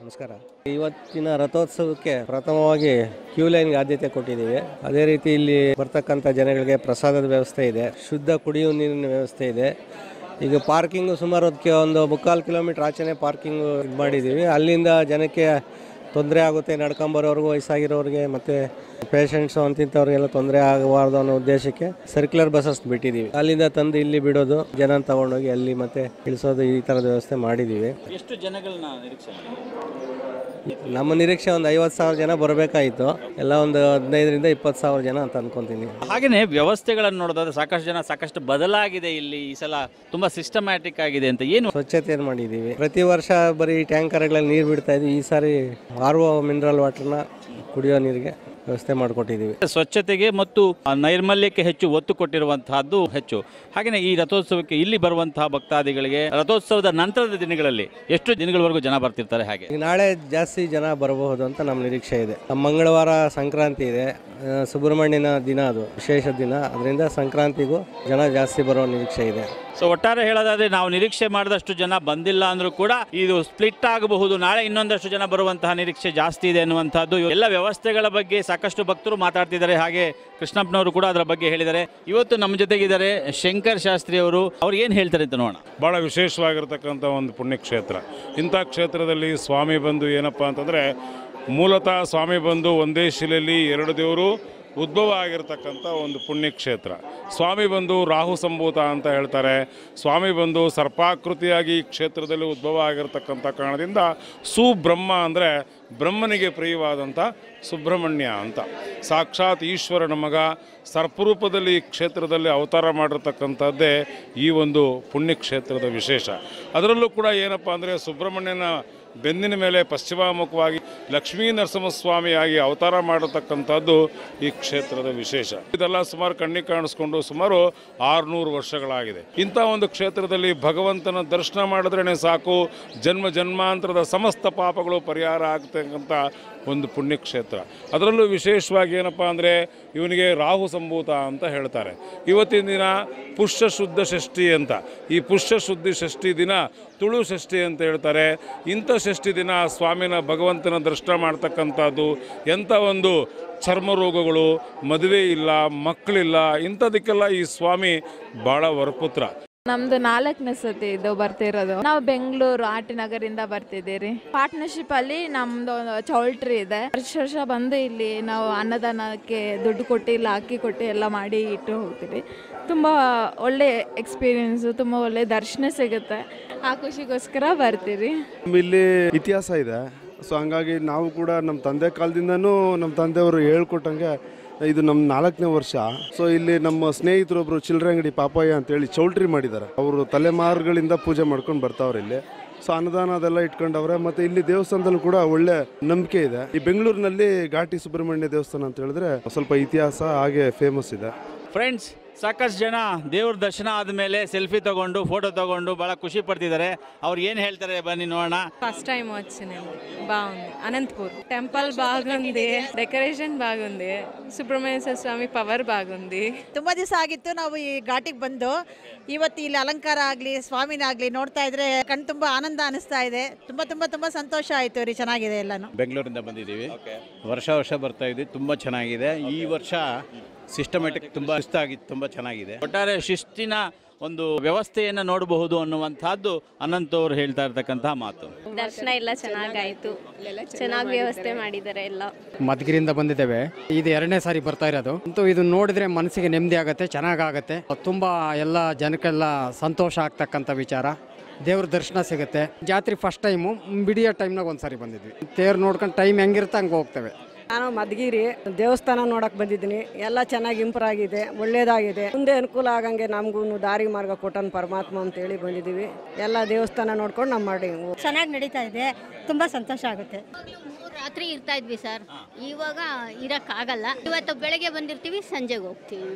ನಮಸ್ಕಾರ. ಇವತ್ತಿನ ರಥೋತ್ಸವಕ್ಕೆ ಪ್ರಥಮವಾಗಿ ಕ್ಯೂ ಲೈನ್ಗೆ ಆದ್ಯತೆ ಕೊಟ್ಟಿದ್ದೀವಿ. ಅದೇ ರೀತಿ ಇಲ್ಲಿ ಬರ್ತಕ್ಕಂಥ ಜನಗಳಿಗೆ ಪ್ರಸಾದದ ವ್ಯವಸ್ಥೆ ಇದೆ. ಶುದ್ಧ ಕುಡಿಯುವ ನೀರಿನ ವ್ಯವಸ್ಥೆ ಇದೆ. ಈಗ ಪಾರ್ಕಿಂಗು ಸುಮಾರು ಅದಕ್ಕೆ ಒಂದು ಮುಕ್ಕಾಲು ಕಿಲೋಮೀಟ್ರ್ ಆಚೆನೇ ಪಾರ್ಕಿಂಗು ಇದು ಮಾಡಿದ್ದೀವಿ. ಅಲ್ಲಿಂದ ಜನಕ್ಕೆ ತೊಂದರೆ ಆಗುತ್ತೆ ನಡ್ಕೊಂಬರೋರ್ಗು ವಯಸ್ಸಾಗಿರೋರಿಗೆ, ಮತ್ತು ಪೇಷಂಟ್ಸು ಅಂತಿಂಥವ್ರಿಗೆಲ್ಲ ತೊಂದರೆ ಆಗಬಾರ್ದು ಅನ್ನೋ ಉದ್ದೇಶಕ್ಕೆ ಸರ್ಕ್ಯುಲರ್ ಬಸ್ಸಸ್ ಬಿಟ್ಟಿದ್ದೀವಿ ಅಲ್ಲಿಂದ ತಂದು ಇಲ್ಲಿ ಬಿಡೋದು ಜನ ತಗೊಂಡೋಗಿ ಅಲ್ಲಿ ಮತ್ತೆ ಇಳಿಸೋದು ಈ ಥರದ ವ್ಯವಸ್ಥೆ ಮಾಡಿದ್ದೀವಿ ಎಷ್ಟು ಜನಗಳನ್ನ ನಮ್ಮ ನಿರೀಕ್ಷೆ ಒಂದು ಐವತ್ತು ಸಾವಿರ ಜನ ಬರಬೇಕಾಯಿತು. ಎಲ್ಲ ಒಂದು ಹದಿನೈದರಿಂದ ಇಪ್ಪತ್ತು ಸಾವಿರ ಜನ ಅಂತ ಅನ್ಕೊಂತೀನಿ. ಹಾಗೆಯೇ ವ್ಯವಸ್ಥೆಗಳನ್ನು ನೋಡೋದಾದ್ರೆ ಸಾಕಷ್ಟು ಜನ ಸಾಕಷ್ಟು ಬದಲಾಗಿದೆ ಇಲ್ಲಿ ಈ ಸಲ. ತುಂಬಾ ಸಿಸ್ಟಮ್ಯಾಟಿಕ್ ಆಗಿದೆ ಅಂತ ಏನು? ಸ್ವಚ್ಛತೆಯನ್ನು ಮಾಡಿದ್ದೀವಿ ಪ್ರತಿ ವರ್ಷ ಬರೀ ಟ್ಯಾಂಕರ್ಗಳಲ್ಲಿ ನೀರು ಬಿಡ್ತಾ ಇದ್ವಿ. ಈ ಸಾರಿ ಆರ್ ಒ ಮಿನರಲ್ ವಾಟರ್ನ ಕುಡಿಯೋ ನೀರಿಗೆ. ವ್ಯವಸ್ಥೆ ಮಾಡಿಕೊಟ್ಟಿದ್ದೀವಿ. ಸ್ವಚ್ಛತೆಗೆ ಮತ್ತು ನೈರ್ಮಲ್ಯಕ್ಕೆ ಹೆಚ್ಚು ಒತ್ತು ಕೊಟ್ಟಿರುವಂತಹದ್ದು ಹೆಚ್ಚು. ಹಾಗೆಯೇ ಈ ರಥೋತ್ಸವಕ್ಕೆ ಇಲ್ಲಿ ಬರುವಂತಹ ಭಕ್ತಾದಿಗಳಿಗೆ ರಥೋತ್ಸವದ ನಂತರದ ದಿನಗಳಲ್ಲಿ ಎಷ್ಟು ದಿನಗಳವರೆಗೂ ಜನ ಬರ್ತಿರ್ತಾರೆ ಹಾಗೆ? ನಾಳೆ ಜಾಸ್ತಿ ಜನ ಬರಬಹುದು ಅಂತ ನಮ್ಮ ನಿರೀಕ್ಷೆ ಇದೆ. ಮಂಗಳವಾರ ಸಂಕ್ರಾಂತಿ ಇದೆ. ಸುಬ್ರಹ್ಮಣ್ಯನ ದಿನ ಅದು ವಿಶೇಷ ದಿನ. ಅದರಿಂದ ಸಂಕ್ರಾಂತಿಗೂ ಜನ ಜಾಸ್ತಿ ಬರೋ ನಿರೀಕ್ಷೆ ಇದೆ. ಸೊ ಒಟ್ಟಾರೆ ಹೇಳೋದಾದ್ರೆ ನಾವು ನಿರೀಕ್ಷೆ ಮಾಡಿದಷ್ಟು ಜನ ಬಂದಿಲ್ಲ ಅಂದ್ರೂ ಕೂಡ ಇದು ಸ್ಪ್ಲಿಟ್ ಆಗಬಹುದು. ನಾಳೆ ಇನ್ನೊಂದಷ್ಟು ಜನ ಬರುವಂತಹ ನಿರೀಕ್ಷೆ ಜಾಸ್ತಿ ಇದೆ ಅನ್ನುವಂಥದ್ದು. ಎಲ್ಲ ವ್ಯವಸ್ಥೆಗಳ ಬಗ್ಗೆ ಸಾಕಷ್ಟು ಭಕ್ತರು ಮಾತಾಡ್ತಿದ್ದಾರೆ. ಹಾಗೆ ಕೃಷ್ಣಪ್ಪನವರು ಕೂಡ ಅದರ ಬಗ್ಗೆ ಹೇಳಿದ್ದಾರೆ. ಇವತ್ತು ನಮ್ಮ ಜೊತೆಗಿದ್ದಾರೆ ಶಂಕರ್ ಶಾಸ್ತ್ರಿ ಅವರು. ಅವ್ರು ಏನು ಹೇಳ್ತಾರೆ ಅಂತ ನೋಡೋಣ. ಭಾಳ ವಿಶೇಷವಾಗಿರ್ತಕ್ಕಂಥ ಒಂದು ಪುಣ್ಯಕ್ಷೇತ್ರ. ಇಂಥ ಕ್ಷೇತ್ರದಲ್ಲಿ ಸ್ವಾಮಿ ಬಂದು ಏನಪ್ಪ ಅಂತಂದರೆ ಮೂಲತಃ ಸ್ವಾಮಿ ಬಂದು ಒಂದೇ ಶಿಲೆಯಲ್ಲಿ ಎರಡು ದೇವರು ಉದ್ಭವ ಆಗಿರ್ತಕ್ಕಂಥ ಒಂದು ಪುಣ್ಯಕ್ಷೇತ್ರ. ಸ್ವಾಮಿ ಬಂದು ರಾಹು ಸಂಭೂತ ಅಂತ ಹೇಳ್ತಾರೆ. ಸ್ವಾಮಿ ಬಂದು ಸರ್ಪಾಕೃತಿಯಾಗಿ ಈ ಕ್ಷೇತ್ರದಲ್ಲಿ ಉದ್ಭವ ಆಗಿರತಕ್ಕಂಥ ಕಾರಣದಿಂದ ಸುಬ್ರಹ್ಮ ಅಂದರೆ ಬ್ರಹ್ಮನಿಗೆ ಪ್ರಿಯವಾದಂಥ ಸುಬ್ರಹ್ಮಣ್ಯ ಅಂತ. ಸಾಕ್ಷಾತ್ ಈಶ್ವರನ ಮಗ, ಸರ್ಪರೂಪದಲ್ಲಿ ಈ ಕ್ಷೇತ್ರದಲ್ಲಿ ಅವತಾರ ಮಾಡಿರ್ತಕ್ಕಂಥದ್ದೇ ಈ ಒಂದು ಪುಣ್ಯಕ್ಷೇತ್ರದ ವಿಶೇಷ. ಅದರಲ್ಲೂ ಕೂಡ ಏನಪ್ಪ ಅಂದರೆ ಸುಬ್ರಹ್ಮಣ್ಯನ ಬೆನ್ನಿನ ಮೇಲೆ ಪಶ್ಚಿಮಾಮುಖವಾಗಿ ಲಕ್ಷ್ಮೀ ನರಸಿಂಹಸ್ವಾಮಿಯಾಗಿ ಅವತಾರ ಮಾಡತಕ್ಕಂಥದ್ದು ಈ ಕ್ಷೇತ್ರದ ವಿಶೇಷ. ಇದೆಲ್ಲ ಸುಮಾರು ಕಣ್ಣಿಗೆ ಕಾಣಿಸ್ಕೊಂಡು ಸುಮಾರು ಆರುನೂರು ವರ್ಷಗಳಾಗಿದೆ. ಇಂಥ ಒಂದು ಕ್ಷೇತ್ರದಲ್ಲಿ ಭಗವಂತನ ದರ್ಶನ ಮಾಡಿದ್ರೇ ಸಾಕು. ಜನ್ಮ ಜನ್ಮಾಂತರದ ಸಮಸ್ತ ಪಾಪಗಳು ಪರಿಹಾರ ಆಗ್ತಕ್ಕಂಥ ಒಂದು ಪುಣ್ಯಕ್ಷೇತ್ರ. ಅದರಲ್ಲೂ ವಿಶೇಷವಾಗಿ ಏನಪ್ಪ ಅಂದರೆ ಇವನಿಗೆ ರಾಹು ಸಂಭೂತ ಅಂತ ಹೇಳ್ತಾರೆ. ಇವತ್ತಿನ ದಿನ ಪುಷ್ಯ ಶುದ್ಧ ಷಷ್ಠಿ ಅಂತ. ಈ ಪುಷ್ಯ ಶುದ್ಧಿ ಷಷ್ಠಿ ದಿನ ತುಳು ಷಷ್ಠಿ ಅಂತ ಹೇಳ್ತಾರೆ. ಇಂಥ ಷಷ್ಠಿ ದಿನ ಸ್ವಾಮಿನ ಭಗವಂತನ ದರ್ಶನ ಮಾಡ್ತಕ್ಕಂಥದ್ದು ಎಂಥ ಒಂದು ಚರ್ಮ ರೋಗಗಳು, ಮದುವೆ ಇಲ್ಲ, ಮಕ್ಕಳಿಲ್ಲ, ಇಂಥದಕ್ಕೆಲ್ಲ ಈ ಸ್ವಾಮಿ ಭಾಳ ವರಪುತ್ರ. ನಮ್ದು ನಾಲ್ಕನೇ ಸತಿ ಇದು ಬರ್ತಿರೋದು. ನಾವು ಬೆಂಗಳೂರು ಆಟಿ ನಗರಿಂದ ಬರ್ತಿದ್ದೀರಿ. ಪಾರ್ಟ್ನರ್ಶಿಪ್ ಅಲ್ಲಿ ನಮ್ದು ಚೌಲ್ಟ್ರಿ ಇದೆ. ವರ್ಷ ವರ್ಷ ಬಂದು ಇಲ್ಲಿ ನಾವು ಅನ್ನದಾನಕ್ಕೆ ದುಡ್ಡು ಕೊಟ್ಟು, ಇಲ್ಲ ಅಕ್ಕಿ ಕೊಟ್ಟು ಎಲ್ಲ ಮಾಡಿ ಇಟ್ಟು ಹೋಗ್ತೀವಿ. ತುಂಬ ಒಳ್ಳೆ ಎಕ್ಸ್ಪೀರಿಯನ್ಸು ತುಂಬ ಒಳ್ಳೆ ದರ್ಶನ ಸಿಗುತ್ತೆ. ಆ ಖುಷಿಗೋಸ್ಕರ ಬರ್ತೀರಿ. ಇಲ್ಲಿ ಇತಿಹಾಸ ಇದೆ. ಸೊ ಹಂಗಾಗಿ ನಾವು ಕೂಡ ನಮ್ಮ ತಂದೆ ಕಾಲದಿಂದನೂ ನಮ್ಮ ತಂದೆಯವರು ಹೇಳ್ಕೊಟ್ಟಂಗೆ ಇದು ನಮ್ಮ ನಾಲ್ಕನೇ ವರ್ಷ. ಸೊ ಇಲ್ಲಿ ನಮ್ಮ ಸ್ನೇಹಿತರೊಬ್ರು ಚಿಲ್ಲರೆ ಅಂಗಡಿ ಪಾಪಯ್ಯ ಅಂತೇಳಿ ಚೌಲ್ಟ್ರಿ ಮಾಡಿದ್ದಾರೆ. ಅವರು ತಲೆಮಾರುಗಳಿಂದ ಪೂಜೆ ಮಾಡ್ಕೊಂಡು ಬರ್ತಾವ್ರೆ ಇಲ್ಲಿ. ಸೊ ಅನುದಾನ ಅದೆಲ್ಲ ಇಟ್ಕೊಂಡವ್ರೆ. ಮತ್ತೆ ಇಲ್ಲಿ ದೇವಸ್ಥಾನದಲ್ಲೂ ಕೂಡ ಒಳ್ಳೆ ನಂಬಿಕೆ ಇದೆ. ಈ ಬೆಂಗಳೂರಿನಲ್ಲಿ ಘಾಟಿ ಸುಬ್ರಹ್ಮಣ್ಯ ದೇವಸ್ಥಾನ ಅಂತ ಹೇಳಿದ್ರೆ ಸ್ವಲ್ಪ ಇತಿಹಾಸ, ಹಾಗೆ ಫೇಮಸ್ ಇದೆ. ಫ್ರೆಂಡ್ಸ್ ಸಾಕಷ್ಟು ಜನ ದೇವ್ರ ದರ್ಶನ ಆದಮೇಲೆ ಸೆಲ್ಫಿ ತಗೊಂಡು ಫೋಟೋ ತಗೊಂಡು ಬಹಳ ಖುಷಿ ಪಡ್ತಿದ್ದಾರೆ. ಅವ್ರು ಏನು ಹೇಳ್ತಾರೆ ಬನ್ನಿ ನೋಡೋಣ. ಫಸ್ಟ್ ಟೈಮ್ వచ్చినాము బాగుంది ಅನಂತಪುರ್. ಟೆಂಪಲ್ బాగుంది డెకరేషన్ ಬಾಗುಂದಿ సుబ్రహ్మణ్య ಸ್ವಾಮಿ ಪವರ್ బాగుంది ತುಂಬ ದಿವಸ ಆಗಿತ್ತು ನಾವು ಈ ಘಾಟಿಗೆ ಬಂದು. ಇವತ್ತು ಇಲ್ಲಿ ಅಲಂಕಾರ ಆಗಲಿ ಸ್ವಾಮಿನಾಗಲಿ ನೋಡ್ತಾ ಇದ್ರೆ ಕಣ್ ತುಂಬಾ ಆನಂದ ಅನಿಸ್ತಾ ಇದೆ. ತುಂಬಾ ತುಂಬಾ ತುಂಬಾ ಸಂತೋಷ ಆಯ್ತು ರೀ ಚೆನ್ನಾಗಿದೆ ಎಲ್ಲಾನು. ಬೆಂಗಳೂರಿಂದ ಬಂದಿದ್ದೀವಿ. ವರ್ಷ ವರ್ಷ ಬರ್ತಾ ಇದ್ವಿ ತುಂಬಾ ಚೆನ್ನಾಗಿದೆ. ಈ ವರ್ಷ ಸಿಸ್ಟಮೆಟಿಕ್ ತುಂಬ ಶಿಸ್ತಾಗಿತ್ತು ತುಂಬ ಚೆನ್ನಾಗಿದೆ. ಒಟ್ಟಾರೆ ಶಿಸ್ತಿನ ಒಂದು ವ್ಯವಸ್ಥೆಯನ್ನು ನೋಡಬಹುದು ಅನ್ನುವಂಥದ್ದು ಅನಂತ್ ಅವರು ಹೇಳ್ತಾ ಇರ್ತಕ್ಕಂತಹ ಮಾತು. ದರ್ಶನ ಎಲ್ಲ ಚೆನ್ನಾಗಾಯ್ತು. ಚೆನ್ನಾಗಿ ವ್ಯವಸ್ಥೆ ಮಾಡಿದ್ದಾರೆ ಎಲ್ಲ. ಮಧುಗಿರಿಂದ ಬಂದಿದ್ದೇವೆ. ಇದು ಎರಡನೇ ಸಾರಿ ಬರ್ತಾ ಇರೋದು. ಅಂತೂ ಇದು ನೋಡಿದ್ರೆ ಮನಸ್ಸಿಗೆ ನೆಮ್ಮದಿ ಆಗುತ್ತೆ ಚೆನ್ನಾಗಾಗತ್ತೆ. ತುಂಬ ಎಲ್ಲ ಜನಕ್ಕೆಲ್ಲ ಸಂತೋಷ ಆಗ್ತಕ್ಕಂಥ ವಿಚಾರ. ದೇವ್ರ ದರ್ಶನ ಸಿಗುತ್ತೆ. ಜಾತ್ರೆ ಫಸ್ಟ್ ಟೈಮು ಬಿಡಿಯೋ ಟೈಮ್ನಾಗ ಒಂದ್ಸಾರಿ ಬಂದಿದ್ವಿ. ತೇರು ನೋಡ್ಕೊಂಡು ಟೈಮ್ ಹೆಂಗಿರುತ್ತೆ ಹಂಗೆ ಹೋಗ್ತೇವೆ. ನಾನು ಮದ್ಗಿರಿ ದೇವಸ್ಥಾನ ನೋಡಕ್ ಬಂದಿದ್ದೀನಿ. ಎಲ್ಲ ಚೆನ್ನಾಗಿ ಇಂಪ್ರೂವ್ ಆಗಿದೆ ಒಳ್ಳೇದಾಗಿದೆ. ಮುಂದೆ ಅನುಕೂಲ ಆಗಂಗೆ ನಮಗೂ ದಾರಿ ಮಾರ್ಗ ಕೊಟ್ಟನ್ ಪರಮಾತ್ಮ ಅಂತ ಹೇಳಿ ಬಂದಿದ್ದೀವಿ. ಎಲ್ಲ ದೇವಸ್ಥಾನ ನೋಡ್ಕೊಂಡು ನಮ್ಮ ಮಾಡಿ ಚೆನ್ನಾಗಿ ನಡೀತಾ ಇದೆ. ತುಂಬಾ ಸಂತೋಷ ಆಗುತ್ತೆ. ರಾತ್ರಿ ಇರ್ತಾ ಇದ್ವಿ ಸರ್. ಇವಾಗ ಇರಕ್ಕಾಗಲ್ಲ ಇವತ್ತು ಬೆಳಗ್ಗೆ ಬಂದಿರ್ತೀವಿ ಸಂಜೆಗೆ ಹೋಗ್ತೀವಿ.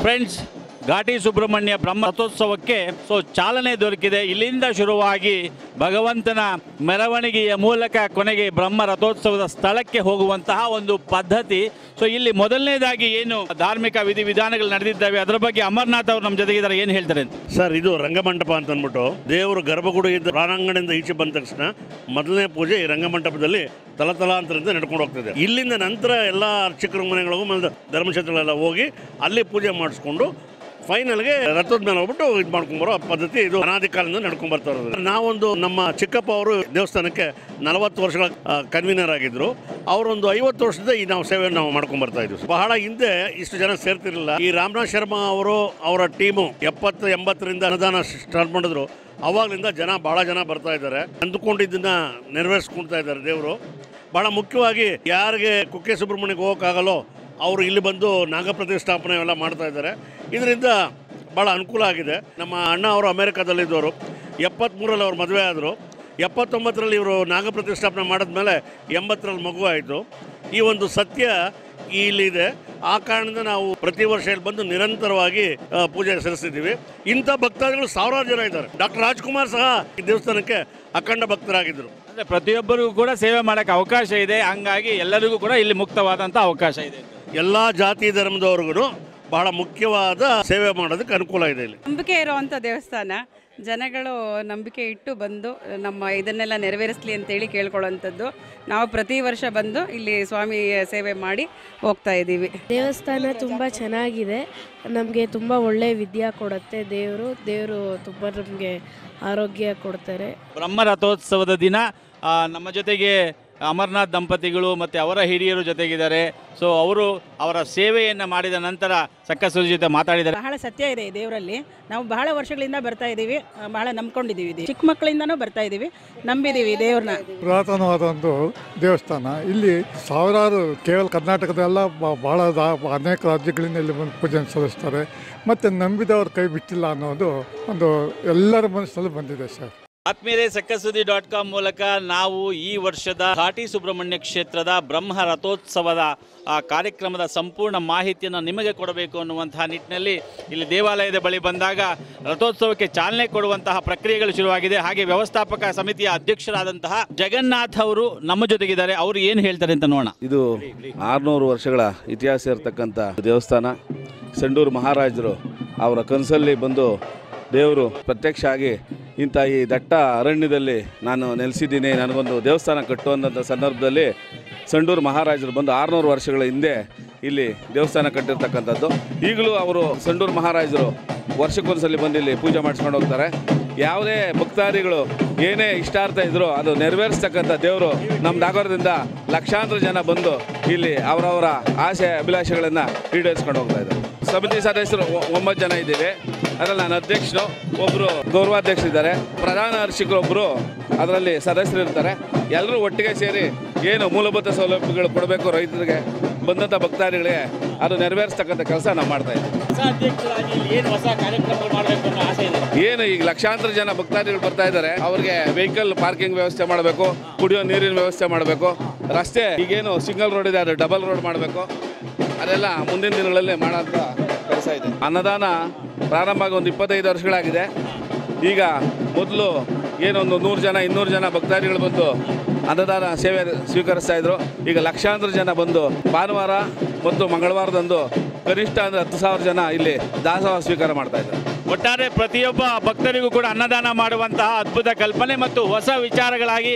ಫ್ರೆಂಡ್ಸ್ ಘಾಟಿ ಸುಬ್ರಹ್ಮಣ್ಯ ಬ್ರಹ್ಮ ರಥೋತ್ಸವಕ್ಕೆ ಸೊ ಚಾಲನೆ ದೊರಕಿದೆ. ಇಲ್ಲಿಂದ ಶುರುವಾಗಿ ಭಗವಂತನ ಮೆರವಣಿಗೆಯ ಮೂಲಕ ಕೊನೆಗೆ ಬ್ರಹ್ಮ ರಥೋತ್ಸವದ ಸ್ಥಳಕ್ಕೆ ಹೋಗುವಂತಹ ಒಂದು ಪದ್ಧತಿ. ಸೊ ಇಲ್ಲಿ ಮೊದಲನೇದಾಗಿ ಏನು ಧಾರ್ಮಿಕ ವಿಧಿವಿಧಾನಗಳು ನಡೆದಿದ್ದಾವೆ, ಅದರ ಬಗ್ಗೆ ಅಮರ್ನಾಥ್ ಅವರು ನಮ್ಮ ಜೊತೆಗಿದ್ದಾರೆ. ಏನು ಹೇಳ್ತಾರೆ ಸರ್, ಇದು ರಂಗಮಂಟಪ ಅಂತ ಅಂದ್ಬಿಟ್ಟು ದೇವರು ಗರ್ಭಗುಡಿಯಿಂದ ರಾಣಾಂಗಣದಿಂದ ಈಚೆ ಬಂದ ತಕ್ಷಣ ಮೊದಲನೇ ಪೂಜೆ ಈ ರಂಗಮಂಟಪದಲ್ಲಿ ತಲತಲಾಂತರದಿಂದ ನಡ್ಕೊಂಡು ಹೋಗ್ತದೆ. ಇಲ್ಲಿಂದ ನಂತರ ಎಲ್ಲ ಅರ್ಚಕರ ಮನೆಗಳಿಗೂ ಧರ್ಮಕ್ಷೇತ್ರಗಳೆಲ್ಲ ಹೋಗಿ ಅಲ್ಲಿ ಪೂಜೆ ಮಾಡಿಸ್ಕೊಂಡು ಫೈನಲ್ಗೆ ರಥದ ಮೇಲೆ ಹೋಗ್ಬಿಟ್ಟು ಇದು ಮಾಡ್ಕೊಂಬರೋ ಪದ್ಧತಿ ಇದು ಅನಾದಿ ಕಾಲದಿಂದ ನಡ್ಕೊಂಡ್ ಬರ್ತಾ ಇರೋದು. ನಾವೊಂದು ನಮ್ಮ ಚಿಕ್ಕಪ್ಪ ಅವರು ದೇವಸ್ಥಾನಕ್ಕೆ ನಲವತ್ತು ವರ್ಷಗಳ ಕನ್ವೀನರ್ ಆಗಿದ್ರು. ಅವರೊಂದು ಐವತ್ತು ವರ್ಷದಿಂದ ಈ ನಾವು ಸೇವೆಯನ್ನು ನಾವು ಮಾಡ್ಕೊಂಡ್ ಬರ್ತಾ ಇದ್ವಿ. ಬಹಳ ಹಿಂದೆ ಇಷ್ಟು ಜನ ಸೇರ್ತಿರಲಿಲ್ಲ. ಈ ರಾಮನಾಥ್ ಶರ್ಮಾ ಅವರು ಅವರ ಟೀಮು ಎಪ್ಪತ್ತು, ಎಂಬತ್ತರಿಂದ ಅನುದಾನ ಸ್ಟಾರ್ಟ್ ಮಾಡಿದ್ರು. ಅವಾಗಲಿಂದ ಜನ ಭಾಳ ಜನ ಬರ್ತಾ ಇದ್ದಾರೆ. ಅಂದುಕೊಂಡಿದ್ದನ್ನ ನೆರವೇರಿಸ್ಕೊಳ್ತಾ ಇದ್ದಾರೆ ದೇವರು. ಭಾಳ ಮುಖ್ಯವಾಗಿ ಯಾರಿಗೆ ಕುಕ್ಕೆ ಸುಬ್ರಹ್ಮಣ್ಯಕ್ಕೆ ಹೋಗೋಕ್ಕಾಗಲ್ಲೋ ಅವರು ಇಲ್ಲಿ ಬಂದು ನಾಗಪ್ರತಿಷ್ಠಾಪನೆ ಎಲ್ಲ ಮಾಡ್ತಾ ಇದ್ದಾರೆ. ಇದರಿಂದ ಭಾಳ ಅನುಕೂಲ ಆಗಿದೆ. ನಮ್ಮ ಅಣ್ಣ ಅವರು ಅಮೇರಿಕಾದಲ್ಲಿದ್ದವರು. ಎಪ್ಪತ್ತ್ಮೂರಲ್ಲಿ ಅವ್ರು ಮದುವೆ ಆದರು. ಎಪ್ಪತ್ತೊಂಬತ್ತರಲ್ಲಿ ಇವರು ನಾಗಪ್ರತಿಷ್ಠಾಪನೆ ಮಾಡಿದ ಮಾಡಿದ್ಮೇಲೆ ಎಂಬತ್ತರಲ್ಲಿ ಮಗು ಆಯಿತು. ಈ ಒಂದು ಸತ್ಯ ಇಲ್ಲಿದೆ ಆ ಕಾರಣದಿಂದ ನಾವು ಪ್ರತಿ ವರ್ಷ ಇಲ್ಲಿ ಬಂದು ನಿರಂತರವಾಗಿ ಪೂಜೆ ಸಲ್ಲಿಸ್ತಿದ್ದೀವಿ. ಇಂಥ ಭಕ್ತಾದಿಗಳು ಸಾವಿರಾರು ಜನ ಇದ್ದಾರೆ. ಡಾಕ್ಟರ್ ರಾಜ್ಕುಮಾರ್ ಸಹ ಈ ದೇವಸ್ಥಾನಕ್ಕೆ ಅಖಂಡ ಭಕ್ತರಾಗಿದ್ದರು. ಅಂದರೆ ಪ್ರತಿಯೊಬ್ಬರಿಗೂ ಕೂಡ ಸೇವೆ ಮಾಡೋಕ್ಕೆ ಅವಕಾಶ ಇದೆ. ಹಂಗಾಗಿ ಎಲ್ಲರಿಗೂ ಕೂಡ ಇಲ್ಲಿ ಮುಕ್ತವಾದಂಥ ಅವಕಾಶ ಇದೆ. ಎಲ್ಲ ಜಾತಿ ಧರ್ಮದವ್ರಿಗೂ ಬಹಳ ಮುಖ್ಯವಾದ ಸೇವೆ ಮಾಡೋದಕ್ಕೆ ಅನುಕೂಲ ಇದೆ ಇಲ್ಲಿ. ನಂಬಿಕೆ ಇರುವಂಥ ದೇವಸ್ಥಾನ ಜನಗಳು ನಂಬಿಕೆ ಇಟ್ಟು ಬಂದು ನಮ್ಮ ಇದನ್ನೆಲ್ಲ ನೆರವೇರಿಸಲಿ ಅಂತೇಳಿ ಕೇಳ್ಕೊಳ್ಳೋವಂಥದ್ದು. ನಾವು ಪ್ರತಿ ವರ್ಷ ಬಂದು ಇಲ್ಲಿ ಸ್ವಾಮಿ ಸೇವೆ ಮಾಡಿ ಹೋಗ್ತಾ ಇದ್ದೀವಿ. ದೇವಸ್ಥಾನ ತುಂಬ ಚೆನ್ನಾಗಿದೆ. ನಮಗೆ ತುಂಬ ಒಳ್ಳೆಯ ವಿದ್ಯೆ ಕೊಡುತ್ತೆ ದೇವರು. ದೇವರು ತುಂಬ ನಮಗೆ ಆರೋಗ್ಯ ಕೊಡ್ತಾರೆ. ಬ್ರಹ್ಮ ರಥೋತ್ಸವದ ದಿನ ನಮ್ಮ ಜೊತೆಗೆ ಅಮರನಾಥ್ ದಂಪತಿಗಳು ಮತ್ತು ಅವರ ಹಿರಿಯರು ಜೊತೆಗಿದ್ದಾರೆ. ಸೊ ಅವರು ಅವರ ಸೇವೆಯನ್ನು ಮಾಡಿದ ನಂತರ ಸಕ್ಕಸುರಿ ಜೊತೆ ಮಾತಾಡಿದ್ದಾರೆ. ಬಹಳ ಸತ್ಯ ಇದೆ ಈ ದೇವರಲ್ಲಿ. ನಾವು ಬಹಳ ವರ್ಷಗಳಿಂದ ಬರ್ತಾ ಇದ್ದೀವಿ. ಬಹಳ ನಂಬ್ಕೊಂಡಿದ್ದೀವಿ ಇದು. ಚಿಕ್ಕ ಮಕ್ಕಳಿಂದನೂ ಬರ್ತಾ ಇದ್ದೀವಿ. ನಂಬಿದ್ದೀವಿ ದೇವ್ರನ್ನ. ಪುರಾತನವಾದ ಒಂದು ದೇವಸ್ಥಾನ. ಇಲ್ಲಿ ಸಾವಿರಾರು ಕೇವಲ ಕರ್ನಾಟಕದಲ್ಲ ಬ- ಬಹಳ ಅನೇಕ ರಾಜ್ಯಗಳಿಂದ ಇಲ್ಲಿ ಬಂದು ಪೂಜೆ ಸಲ್ಲಿಸ್ತಾರೆ. ಮತ್ತು ನಂಬಿದವರು ಕೈ ಬಿಟ್ಟಿಲ್ಲ ಅನ್ನೋದು ಒಂದು ಎಲ್ಲರ ಮನಸ್ಸಲ್ಲೂ ಬಂದಿದೆ ಸರ್. ಆತ್ಮೀಯರೇ ಸಕ್ಕಸುದ್ದಿ ಡಾಟ್ ಕಾಮ್ ಮೂಲಕ ನಾವು ಈ ವರ್ಷದ ಘಾಟಿ ಸುಬ್ರಹ್ಮಣ್ಯ ಕ್ಷೇತ್ರದ ಬ್ರಹ್ಮ ರಥೋತ್ಸವದ, ಆ, ಕಾರ್ಯಕ್ರಮದ ಸಂಪೂರ್ಣ ಮಾಹಿತಿಯನ್ನು ನಿಮಗೆ ಕೊಡಬೇಕು ಅನ್ನುವಂತಹ ನಿಟ್ಟಿನಲ್ಲಿ ಇಲ್ಲಿ ದೇವಾಲಯದ ಬಳಿ ಬಂದಾಗ ರಥೋತ್ಸವಕ್ಕೆ ಚಾಲನೆ ಕೊಡುವಂತಹ ಪ್ರಕ್ರಿಯೆಗಳು ಶುರುವಾಗಿದೆ. ಹಾಗೆ ವ್ಯವಸ್ಥಾಪಕ ಸಮಿತಿಯ ಅಧ್ಯಕ್ಷರಾದಂತಹ ಜಗನ್ನಾಥ್ ಅವರು ನಮ್ಮ ಜೊತೆಗಿದ್ದಾರೆ. ಅವರು ಏನು ಹೇಳ್ತಾರೆ ಅಂತ ನೋಡೋಣ. ಇದು ಆರುನೂರು ವರ್ಷಗಳ ಇತಿಹಾಸ ಇರತಕ್ಕಂಥ ದೇವಸ್ಥಾನ. ಸಂಡೂರು ಮಹಾರಾಜರು ಅವರ ಕನಸಲ್ಲಿ ಬಂದು ದೇವರು ಪ್ರತ್ಯಕ್ಷ ಆಗಿ ಇಂಥ ಈ ದಟ್ಟ ಅರಣ್ಯದಲ್ಲಿ ನಾನು ನೆಲೆಸಿದ್ದೀನಿ. ನನಗೊಂದು ದೇವಸ್ಥಾನ ಕಟ್ಟುವಂಥ ಸಂದರ್ಭದಲ್ಲಿ ಸಂಡೂರು ಮಹಾರಾಜರು ಬಂದು ಆರುನೂರು ವರ್ಷಗಳ ಹಿಂದೆ ಇಲ್ಲಿ ದೇವಸ್ಥಾನ ಕಟ್ಟಿರ್ತಕ್ಕಂಥದ್ದು. ಈಗಲೂ ಅವರು ಸಂಡೂರು ಮಹಾರಾಜರು ವರ್ಷಕ್ಕೊಂದ್ಸಲಿ ಬಂದು ಇಲ್ಲಿ ಪೂಜೆ ಮಾಡಿಸ್ಕೊಂಡು ಹೋಗ್ತಾರೆ. ಯಾವುದೇ ಭಕ್ತಾದಿಗಳು ಏನೇ ಇಷ್ಟಾರ್ಥ ಇದ್ರು ಅದು ನೆರವೇರಿಸ್ತಕ್ಕಂಥ ದೇವರು ನಮ್ಮ ನಾಗರದಿಂದ ಲಕ್ಷಾಂತರ ಜನ ಬಂದು ಇಲ್ಲಿ ಅವರವರ ಆಸೆ ಅಭಿಲಾಷೆಗಳನ್ನು ಈಡೇರಿಸ್ಕೊಂಡು ಹೋಗ್ತಾ ಇದ್ದಾರೆ. ಸಮಿತಿ ಸದಸ್ಯರು ಒಂಬತ್ತು ಜನ ಇದ್ದೀವಿ. ಅದರಲ್ಲಿ ನಾನು ಅಧ್ಯಕ್ಷರು ಒಬ್ಬರು ಗೌರವಾಧ್ಯಕ್ಷರಿದ್ದಾರೆ ಪ್ರಧಾನ ಅರ್ಚಕರೊಬ್ಬರು ಅದರಲ್ಲಿ ಸದಸ್ಯರು ಇರ್ತಾರೆ. ಎಲ್ಲರೂ ಒಟ್ಟಿಗೆ ಸೇರಿ ಏನು ಮೂಲಭೂತ ಸೌಲಭ್ಯಗಳು ಕೊಡಬೇಕು ರೈತರಿಗೆ ಬಂದಂಥ ಭಕ್ತಾದಿಗಳಿಗೆ ಅದು ನೆರವೇರಿಸ್ತಕ್ಕಂಥ ಕೆಲಸ ನಾವು ಏನು ಹೊಸ ಕಾರ್ಯಕ್ರಮಗಳು ಮಾಡಬೇಕು ಅನ್ನೋ ಆಸೆ ಇದೆ? ಏನು, ಈಗ ಲಕ್ಷಾಂತರ ಜನ ಭಕ್ತಾದಿಗಳು ಬರ್ತಾ ಇದ್ದಾರೆ. ಅವ್ರಿಗೆ ವೆಹಿಕಲ್ ಪಾರ್ಕಿಂಗ್ ವ್ಯವಸ್ಥೆ ಮಾಡಬೇಕು, ಕುಡಿಯೋ ನೀರಿನ ವ್ಯವಸ್ಥೆ ಮಾಡಬೇಕು. ರಸ್ತೆ, ಈಗೇನು ಸಿಂಗಲ್ ರೋಡ್ ಇದೆ, ಅದು ಡಬಲ್ ರೋಡ್ ಮಾಡಬೇಕು. ಅದೆಲ್ಲ ಮುಂದಿನ ದಿನಗಳಲ್ಲಿ ಮಾಡೋಂಥ ಕೆಲಸ ಇದೆ. ಅನ್ನದಾನ ಪ್ರಾರಂಭ ಆಗಿ ಒಂದು ಇಪ್ಪತ್ತೈದು ವರ್ಷಗಳಾಗಿದೆ. ಈಗ ಮೊದಲು ಏನೊಂದು ನೂರು ಜನ, ಇನ್ನೂರು ಜನ ಭಕ್ತಾದಿಗಳು ಬಂದು ಅನ್ನದಾನ ಸೇವೆ ಸ್ವೀಕರಿಸ್ತಾ ಇದ್ರು. ಈಗ ಲಕ್ಷಾಂತರ ಜನ ಬಂದು ಭಾನುವಾರ ಮತ್ತು ಮಂಗಳವಾರದಂದು ಕನಿಷ್ಠ ಅಂದರೆ ಹತ್ತು ಸಾವಿರ ಜನ ಇಲ್ಲಿ ದಾಸೋಹ ಸ್ವೀಕಾರ ಮಾಡ್ತಾ ಇದ್ದಾರೆ. ಒಟ್ಟಾರೆ ಪ್ರತಿಯೊಬ್ಬ ಭಕ್ತರಿಗೂ ಕೂಡ ಅನ್ನದಾನ ಮಾಡುವಂತಹ ಅದ್ಭುತ ಕಲ್ಪನೆ ಮತ್ತು ಹೊಸ ವಿಚಾರಗಳಾಗಿ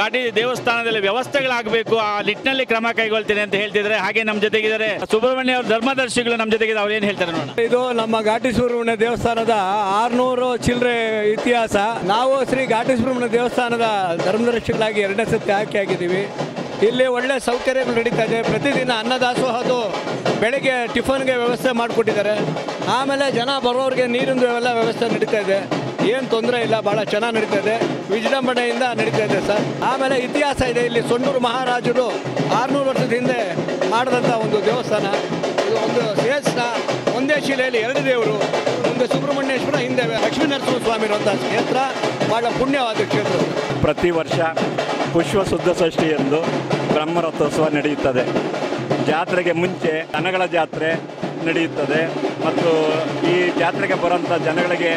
ಘಾಟಿ ದೇವಸ್ಥಾನದಲ್ಲಿ ವ್ಯವಸ್ಥೆಗಳಾಗಬೇಕು ಆ ನಿಟ್ಟಿನಲ್ಲಿ ಕ್ರಮ ಕೈಗೊಳ್ತೇನೆ ಅಂತ ಹೇಳ್ತಿದ್ರೆ ಹಾಗೆ ನಮ್ಮ ಜೊತೆಗಿದ್ದಾರೆ. ಸುಬ್ರಹ್ಮಣ್ಯ ಅವರು ಧರ್ಮದರ್ಶಿಗಳು ನಮ್ಮ ಜೊತೆಗಿದ್ದಾರೆ ಅವ್ರು ಏನು ಹೇಳ್ತಾರೆ ನೋಡಿ ಇದು ನಮ್ಮ ಘಾಟಿ ಸುಬ್ರಹ್ಮಣ್ಯ ದೇವಸ್ಥಾನದ ಆರ್ನೂರು ಚಿಲ್ಲರೆ ಇತಿಹಾಸ. ನಾವು ಶ್ರೀ ಘಾಟಿ ಸುಬ್ರಹ್ಮಣ್ಯ ದೇವಸ್ಥಾನದ ಧರ್ಮದರ್ಶಿಗಳಾಗಿ ಎರಡನೇ ಸತಿ ಆಯ್ಕೆ ಆಗಿದ್ದೀವಿ. ಇಲ್ಲಿ ಒಳ್ಳೆ ಸೌಕರ್ಯಗಳು ನಡೀತಾ ಇದೆ. ಪ್ರತಿದಿನ ಅನ್ನದಾಸೋಹದು ಬೆಳಗ್ಗೆ ಟಿಫನ್ಗೆ ವ್ಯವಸ್ಥೆ ಮಾಡಿಕೊಟ್ಟಿದ್ದಾರೆ. ಆಮೇಲೆ ಜನ ಬರೋರಿಗೆ ನೀರಿಂದು ಎಲ್ಲ ವ್ಯವಸ್ಥೆ ನಡೀತಾ ಇದೆ. ಏನು ತೊಂದರೆ ಇಲ್ಲ ಭಾಳ ಚೆನ್ನಾಗಿ ನಡೀತಾ ಇದೆ. ವಿಜೃಂಭಣೆಯಿಂದ ನಡೀತಾ ಇದೆ ಸರ್. ಆಮೇಲೆ ಇತಿಹಾಸ ಇದೆ. ಇಲ್ಲಿ ಸೊಂಡೂರು ಮಹಾರಾಜರು ಆರುನೂರು ವರ್ಷದ ಹಿಂದೆ ಮಾಡಿದಂಥ ಒಂದು ದೇವಸ್ಥಾನ. ಇದು ಒಂದು ಶ್ರೇಷ್ಠ ಒಂದೇ ಶಿಲೆಯಲ್ಲಿ ಎರಡು ದೇವರು ಮುಂದೆ ಸುಬ್ರಹ್ಮಣ್ಯೇಶ್ವರ, ಹಿಂದೆ ಲಕ್ಷ್ಮೀ ನರಸಿಂಹ ಸ್ವಾಮಿ ಇರುವಂಥ ಕ್ಷೇತ್ರ ಭಾಳ ಪುಣ್ಯವಾದ ಕ್ಷೇತ್ರ. ಪ್ರತಿ ವರ್ಷ ಪುಷ್ಪ ಶುದ್ಧ ಷಷ್ಠಿ ಎಂದು ಬ್ರಹ್ಮರಥೋತ್ಸವ ನಡೆಯುತ್ತದೆ. ಜಾತ್ರೆಗೆ ಮುಂಚೆ ದನಗಳ ಜಾತ್ರೆ ನಡೆಯುತ್ತದೆ ಮತ್ತು ಈ ಜಾತ್ರೆಗೆ ಬರುವಂಥ ಜನಗಳಿಗೆ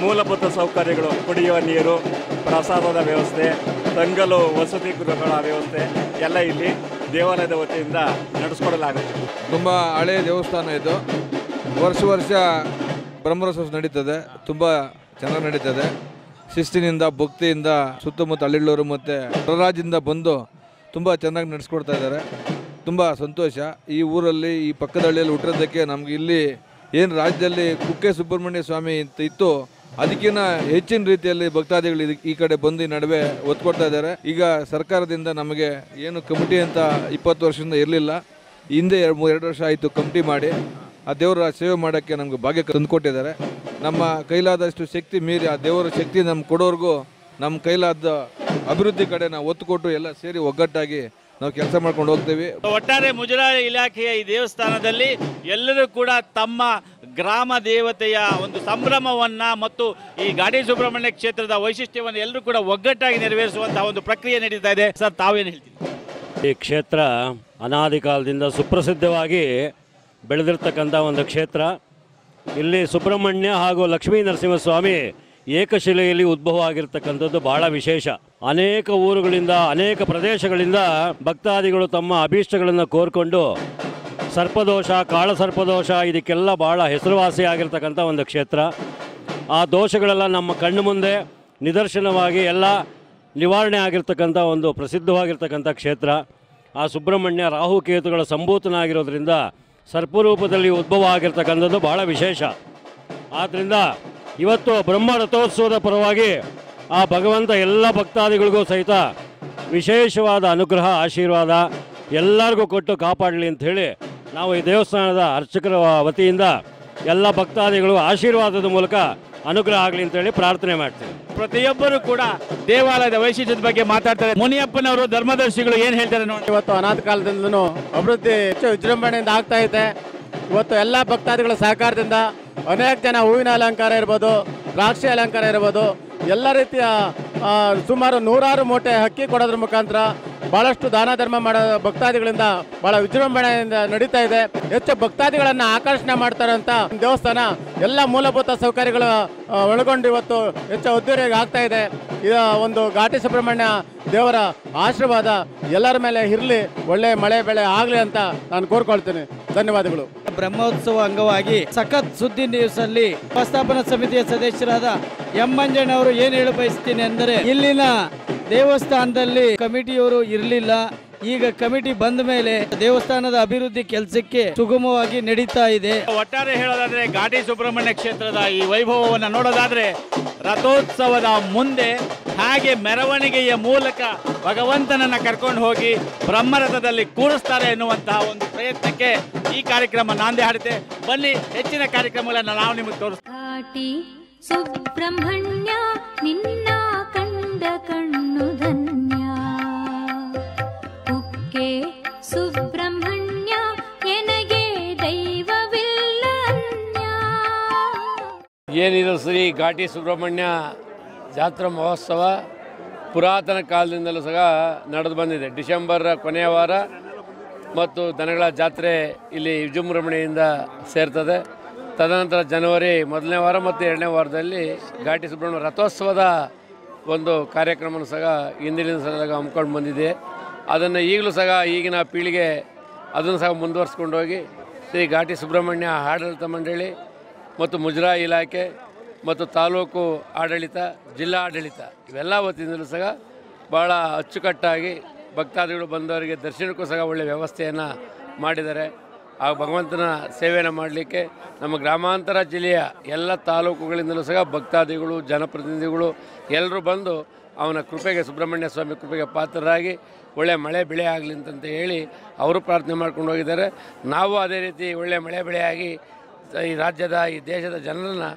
ಮೂಲಭೂತ ಸೌಕರ್ಯಗಳು, ಕುಡಿಯುವ ನೀರು, ಪ್ರಸಾದದ ವ್ಯವಸ್ಥೆ, ತಂಗಲು, ವಸತಿ ಗೃಹಗಳ ವ್ಯವಸ್ಥೆ ಎಲ್ಲ ಇಲ್ಲಿ ದೇವಾಲಯದ ವತಿಯಿಂದ ನಡೆಸ್ಕೊಡಲಾಗುತ್ತೆ ತುಂಬ ಹಳೆಯ ದೇವಸ್ಥಾನ ಇದು. ವರ್ಷ ವರ್ಷ ಬ್ರಹ್ಮರಸ ನಡೀತದೆ. ತುಂಬ ಚೆನ್ನಾಗಿ ನಡೀತದೆ. ಶಿಸ್ತಿನಿಂದ, ಭಕ್ತಿಯಿಂದ ಸುತ್ತಮುತ್ತ ಹಳ್ಳಿಳ್ಳೂರು ಮತ್ತು ಹೊರರಾಜ್ಯದಿಂದ ಬಂದು ತುಂಬ ಚೆನ್ನಾಗಿ ನಡೆಸ್ಕೊಡ್ತಾ ಇದ್ದಾರೆ. ತುಂಬ ಸಂತೋಷ. ಈ ಊರಲ್ಲಿ, ಈ ಪಕ್ಕದ ಹಳ್ಳಿಯಲ್ಲಿ ಹುಟ್ಟಿರೋದಕ್ಕೆ ನಮ್ಗೆ ಇಲ್ಲಿ ಏನು ರಾಜ್ಯದಲ್ಲಿ ಕುಕ್ಕೆ ಸುಬ್ರಹ್ಮಣ್ಯ ಸ್ವಾಮಿ ಅಂತ ಇತ್ತು ಅದಕ್ಕಿಂತ ಹೆಚ್ಚಿನ ರೀತಿಯಲ್ಲಿ ಭಕ್ತಾದಿಗಳು ಈ ಕಡೆ ಬಂದು ನಡುವೆ ಒತ್ತು ಕೊಡ್ತಾ ಇದ್ದಾರೆ. ಈಗ ಸರ್ಕಾರದಿಂದ ನಮಗೆ ಏನು ಕಮಿಟಿ ಅಂತ ಇಪ್ಪತ್ತು ವರ್ಷದಿಂದ ಇರಲಿಲ್ಲ. ಹಿಂದೆ ಎರಡು ಎರಡು ವರ್ಷ ಆಯಿತು ಕಮಿಟಿ ಮಾಡಿ. ಆ ದೇವರ ಸೇವೆ ಮಾಡೋಕ್ಕೆ ನಮಗೆ ಭಾಗ್ಯ ತಂದುಕೊಟ್ಟಿದ್ದಾರೆ ನಮ್ಮ ಕೈಲಾದಷ್ಟು ಶಕ್ತಿ ಮೀರಿ ಆ ದೇವರ ಶಕ್ತಿ ನಮ್ಗೆ ಕೊಡೋರ್ಗೂ ನಮ್ಮ ಕೈಲಾದ ಅಭಿವೃದ್ಧಿ ಕಡೆ ನಾವು ಒತ್ತು ಕೊಟ್ಟು ಎಲ್ಲ ಸೇರಿ ಒಗ್ಗಟ್ಟಾಗಿ ನಾವು ಕೆಲಸ ಮಾಡ್ಕೊಂಡು ಹೋಗ್ತೀವಿ. ಒಟ್ಟಾರೆ ಮುಜರಾಯಿ ಇಲಾಖೆಯ ಈ ದೇವಸ್ಥಾನದಲ್ಲಿ ಎಲ್ಲರೂ ಕೂಡ ತಮ್ಮ ಗ್ರಾಮ ದೇವತೆಯ ಒಂದು ಸಂಭ್ರಮವನ್ನು ಮತ್ತು ಈ ಗಾಡಿ ಸುಬ್ರಹ್ಮಣ್ಯ ಕ್ಷೇತ್ರದ ವೈಶಿಷ್ಟ್ಯವನ್ನು ಎಲ್ಲರೂ ಕೂಡ ಒಗ್ಗಟ್ಟಾಗಿ ನೆರವೇರಿಸುವಂತಹ ಒಂದು ಪ್ರಕ್ರಿಯೆ ನಡೀತಾ ಇದೆ. ಸರ್ ತಾವೇನು ಹೇಳ್ತೀವಿ ಈ ಕ್ಷೇತ್ರ ಅನಾದಿ ಕಾಲದಿಂದ ಸುಪ್ರಸಿದ್ಧವಾಗಿ ಬೆಳೆದಿರ್ತಕ್ಕಂಥ ಒಂದು ಕ್ಷೇತ್ರ. ಇಲ್ಲಿ ಸುಬ್ರಹ್ಮಣ್ಯ ಹಾಗೂ ಲಕ್ಷ್ಮೀ ನರಸಿಂಹಸ್ವಾಮಿ ಏಕಶಿಲೆಯಲ್ಲಿ ಉದ್ಭವ ಆಗಿರ್ತಕ್ಕಂಥದ್ದು ಬಹಳ ವಿಶೇಷ. ಅನೇಕ ಊರುಗಳಿಂದ, ಅನೇಕ ಪ್ರದೇಶಗಳಿಂದ ಭಕ್ತಾದಿಗಳು ತಮ್ಮ ಅಭೀಷ್ಟಗಳನ್ನು ಕೋರ್ಕೊಂಡು ಸರ್ಪದೋಷ, ಕಾಳಸರ್ಪದೋಷ ಇದಕ್ಕೆಲ್ಲ ಬಹಳ ಹೆಸರುವಾಸಿಯಾಗಿರ್ತಕ್ಕಂಥ ಒಂದು ಕ್ಷೇತ್ರ. ಆ ದೋಷಗಳೆಲ್ಲ ನಮ್ಮ ಕಣ್ಣು ಮುಂದೆ ನಿದರ್ಶನವಾಗಿ ಎಲ್ಲ ನಿವಾರಣೆ ಆಗಿರ್ತಕ್ಕಂಥ ಒಂದು ಪ್ರಸಿದ್ಧವಾಗಿರ್ತಕ್ಕಂಥ ಕ್ಷೇತ್ರ. ಆ ಸುಬ್ರಹ್ಮಣ್ಯ ರಾಹುಕೇತುಗಳ ಸಂಭೂತನಾಗಿರೋದ್ರಿಂದ ಸರ್ಪರೂಪದಲ್ಲಿ ಉದ್ಭವ ಆಗಿರ್ತಕ್ಕಂಥದ್ದು ಬಹಳ ವಿಶೇಷ. ಆದ್ದರಿಂದ ಇವತ್ತು ಬ್ರಹ್ಮ ರಥೋತ್ಸವದ ಪರವಾಗಿ ಆ ಭಗವಂತ ಎಲ್ಲ ಭಕ್ತಾದಿಗಳಿಗೂ ಸಹಿತ ವಿಶೇಷವಾದ ಅನುಗ್ರಹ, ಆಶೀರ್ವಾದ ಎಲ್ಲರಿಗೂ ಕೊಟ್ಟು ಕಾಪಾಡಲಿ ಅಂಥೇಳಿ ನಾವು ಈ ದೇವಸ್ಥಾನದ ಅರ್ಚಕರ ವತಿಯಿಂದ ಎಲ್ಲ ಭಕ್ತಾದಿಗಳು ಆಶೀರ್ವಾದದ ಮೂಲಕ ಅನುಗ್ರಹ ಆಗಲಿ ಅಂತ ಹೇಳಿ ಪ್ರಾರ್ಥನೆ ಮಾಡ್ತೀವಿ. ಪ್ರತಿಯೊಬ್ಬರು ಕೂಡ ದೇವಾಲಯದ ವೈಶಿಷ್ಟ್ಯದ ಬಗ್ಗೆ ಮಾತಾಡ್ತಾರೆ. ಮುನಿಯಪ್ಪನವರು ಧರ್ಮದರ್ಶಿಗಳು ಏನು ಹೇಳ್ತಾರೆ ನೋಡಿ. ಇವತ್ತು ಅನಾಥ ಕಾಲದಿಂದಲೂ ಅಭಿವೃದ್ಧಿ ಹೆಚ್ಚು ವಿಜೃಂಭಣೆಯಿಂದ ಆಗ್ತಾ ಇದೆ. ಇವತ್ತು ಎಲ್ಲ ಭಕ್ತಾದಿಗಳ ಸಹಕಾರದಿಂದ ಅನೇಕ ಜನ ಹೂವಿನ ಅಲಂಕಾರ ಇರ್ಬೋದು, ದ್ರಾಕ್ಷಿ ಅಲಂಕಾರ ಇರ್ಬೋದು, ಎಲ್ಲ ರೀತಿಯ ಸುಮಾರು ನೂರಾರು ಮೂಟೆ ಹಕ್ಕಿ ಕೊಡೋದ್ರ ಮುಖಾಂತರ ಭಾಳಷ್ಟು ದಾನ ಧರ್ಮ ಮಾಡೋ, ಭಕ್ತಾದಿಗಳಿಂದ ಭಾಳ ವಿಜೃಂಭಣೆಯಿಂದ ನಡೀತಾ ಇದೆ. ಹೆಚ್ಚು ಭಕ್ತಾದಿಗಳನ್ನು ಆಕರ್ಷಣೆ ಮಾಡ್ತಾರಂತ ದೇವಸ್ಥಾನ ಎಲ್ಲ ಮೂಲಭೂತ ಸೌಕರ್ಯಗಳು ಒಳಗೊಂಡು ಇವತ್ತು ಹೆಚ್ಚು ಅದ್ದೂರಿಯಾಗಿ ಆಗ್ತಾ ಇದೆ. ಇದು ಒಂದು ಘಾಟಿ ಸುಬ್ರಹ್ಮಣ್ಯ ದೇವರ ಆಶೀರ್ವಾದ ಎಲ್ಲರ ಮೇಲೆ ಇರಲಿ, ಒಳ್ಳೆ ಮಳೆ, ಬೆಳೆ ಆಗಲಿ ಅಂತ ನಾನು ಕೋರ್ಕೊಳ್ತೀನಿ. ಧನ್ಯವಾದಗಳು. ಬ್ರಹ್ಮೋತ್ಸವ ಅಂಗವಾಗಿ ಸಖತ್ ಸುದ್ದಿ ನ್ಯೂಸ್ ಅಲ್ಲಿ ವ್ಯವಸ್ಥಾಪನಾ ಸಮಿತಿಯ ಸದಸ್ಯರಾದ ಎಂ ಮಂಜಣ್ಣವರು ಏನು ಹೇಳ ಬಯಸ್ತೀನಿ ಅಂದರೆ ಇಲ್ಲಿನ ದೇವಸ್ಥಾನದಲ್ಲಿ ಕಮಿಟಿಯವರು ಇರಲಿಲ್ಲ. ಈಗ ಕಮಿಟಿ ಬಂದ ಮೇಲೆ ದೇವಸ್ಥಾನದ ಅಭಿವೃದ್ಧಿ ಕೆಲಸಕ್ಕೆ ಸುಗಮವಾಗಿ ನಡೀತಾ ಇದೆ. ಒಟ್ಟಾರೆ ಹೇಳೋದಾದ್ರೆ ಘಾಟಿ ಸುಬ್ರಹ್ಮಣ್ಯ ಕ್ಷೇತ್ರದ ಈ ವೈಭವವನ್ನು ನೋಡೋದಾದ್ರೆ ರಥೋತ್ಸವದ ಮುಂದೆ ಹಾಗೆ ಮೆರವಣಿಗೆಯ ಮೂಲಕ ಭಗವಂತನನ್ನ ಕರ್ಕೊಂಡು ಹೋಗಿ ಬ್ರಹ್ಮರಥದಲ್ಲಿ ಕೂರಿಸ್ತಾರೆ ಎನ್ನುವಂತಹ ಒಂದು ಪ್ರಯತ್ನಕ್ಕೆ ಈ ಕಾರ್ಯಕ್ರಮ ನಾಂದಿ ಹಾಡುತ್ತೆ ಬನ್ನಿ ಹೆಚ್ಚಿನ ಕಾರ್ಯಕ್ರಮಗಳನ್ನು ನಾವು ನಿಮಗೆ ತೋರಿಸ್ತೀವಿ ಸುಬ್ರಹ್ಮಣ್ಯ ನಿನ್ನ ಕಂಡ ಕಣ್ಣು ಏನಿದು ಶ್ರೀ ಘಾಟಿ ಸುಬ್ರಹ್ಮಣ್ಯ ಜಾತ್ರಾ ಮಹೋತ್ಸವ ಪುರಾತನ ಕಾಲದಿಂದಲೂ ಸಹ ನಡೆದು ಬಂದಿದೆ. ಡಿಸೆಂಬರ್ ಕೊನೆಯ ವಾರ ಮತ್ತು ದನಗಳ ಜಾತ್ರೆ ಇಲ್ಲಿ ವಿಜೃಂಭಣೆಯಿಂದ ಸೇರ್ತದೆ. ತದನಂತರ ಜನವರಿ ಮೊದಲನೇ ವಾರ ಮತ್ತು ಎರಡನೇ ವಾರದಲ್ಲಿ ಘಾಟಿ ಸುಬ್ರಹ್ಮಣ್ಯ ರಥೋತ್ಸವದ ಒಂದು ಕಾರ್ಯಕ್ರಮವನ್ನು ಸಹ ಹಿಂದಿನ ಸಹ ಹಮ್ಮಿಕೊಂಡು ಬಂದಿದೆ. ಅದನ್ನು ಈಗಲೂ ಸಹ ಈಗಿನ ಪೀಳಿಗೆ ಅದನ್ನು ಸಹ ಮುಂದುವರ್ಸ್ಕೊಂಡು ಹೋಗಿ ಶ್ರೀ ಘಾಟಿ ಸುಬ್ರಹ್ಮಣ್ಯ ಆಡಳಿತ ಮಂಡಳಿ ಮತ್ತು ಮುಜರಾಯಿ ಇಲಾಖೆ ಮತ್ತು ತಾಲೂಕು ಆಡಳಿತ, ಜಿಲ್ಲಾ ಆಡಳಿತ, ಇವೆಲ್ಲ ವತಿಯಿಂದಲೂ ಸಹ ಭಾಳ ಅಚ್ಚುಕಟ್ಟಾಗಿ ಭಕ್ತಾದಿಗಳು ಬಂದವರಿಗೆ ದರ್ಶನಕ್ಕೂ ಸಹ ಒಳ್ಳೆಯ ವ್ಯವಸ್ಥೆಯನ್ನು ಮಾಡಿದ್ದಾರೆ. ಆ ಭಗವಂತನ ಸೇವೆಯನ್ನು ಮಾಡಲಿಕ್ಕೆ ನಮ್ಮ ಗ್ರಾಮಾಂತರ ಜಿಲ್ಲೆಯ ಎಲ್ಲ ತಾಲೂಕುಗಳಿಂದಲೂ ಸಹ ಭಕ್ತಾದಿಗಳು, ಜನಪ್ರತಿನಿಧಿಗಳು ಎಲ್ಲರೂ ಬಂದು ಅವನ ಕೃಪೆಗೆ, ಸುಬ್ರಹ್ಮಣ್ಯ ಸ್ವಾಮಿ ಕೃಪೆಗೆ ಪಾತ್ರರಾಗಿ ಒಳ್ಳೆಯ ಮಳೆ ಬೆಳೆ ಆಗಲಿ ಅಂತಂತ ಹೇಳಿ ಅವರು ಪ್ರಾರ್ಥನೆ ಮಾಡ್ಕೊಂಡು ಹೋಗಿದ್ದಾರೆ. ನಾವು ಅದೇ ರೀತಿ ಒಳ್ಳೆಯ ಮಳೆ ಬೆಳೆಯಾಗಿ ಈ ರಾಜ್ಯದ ಈ ದೇಶದ ಜನರನ್ನು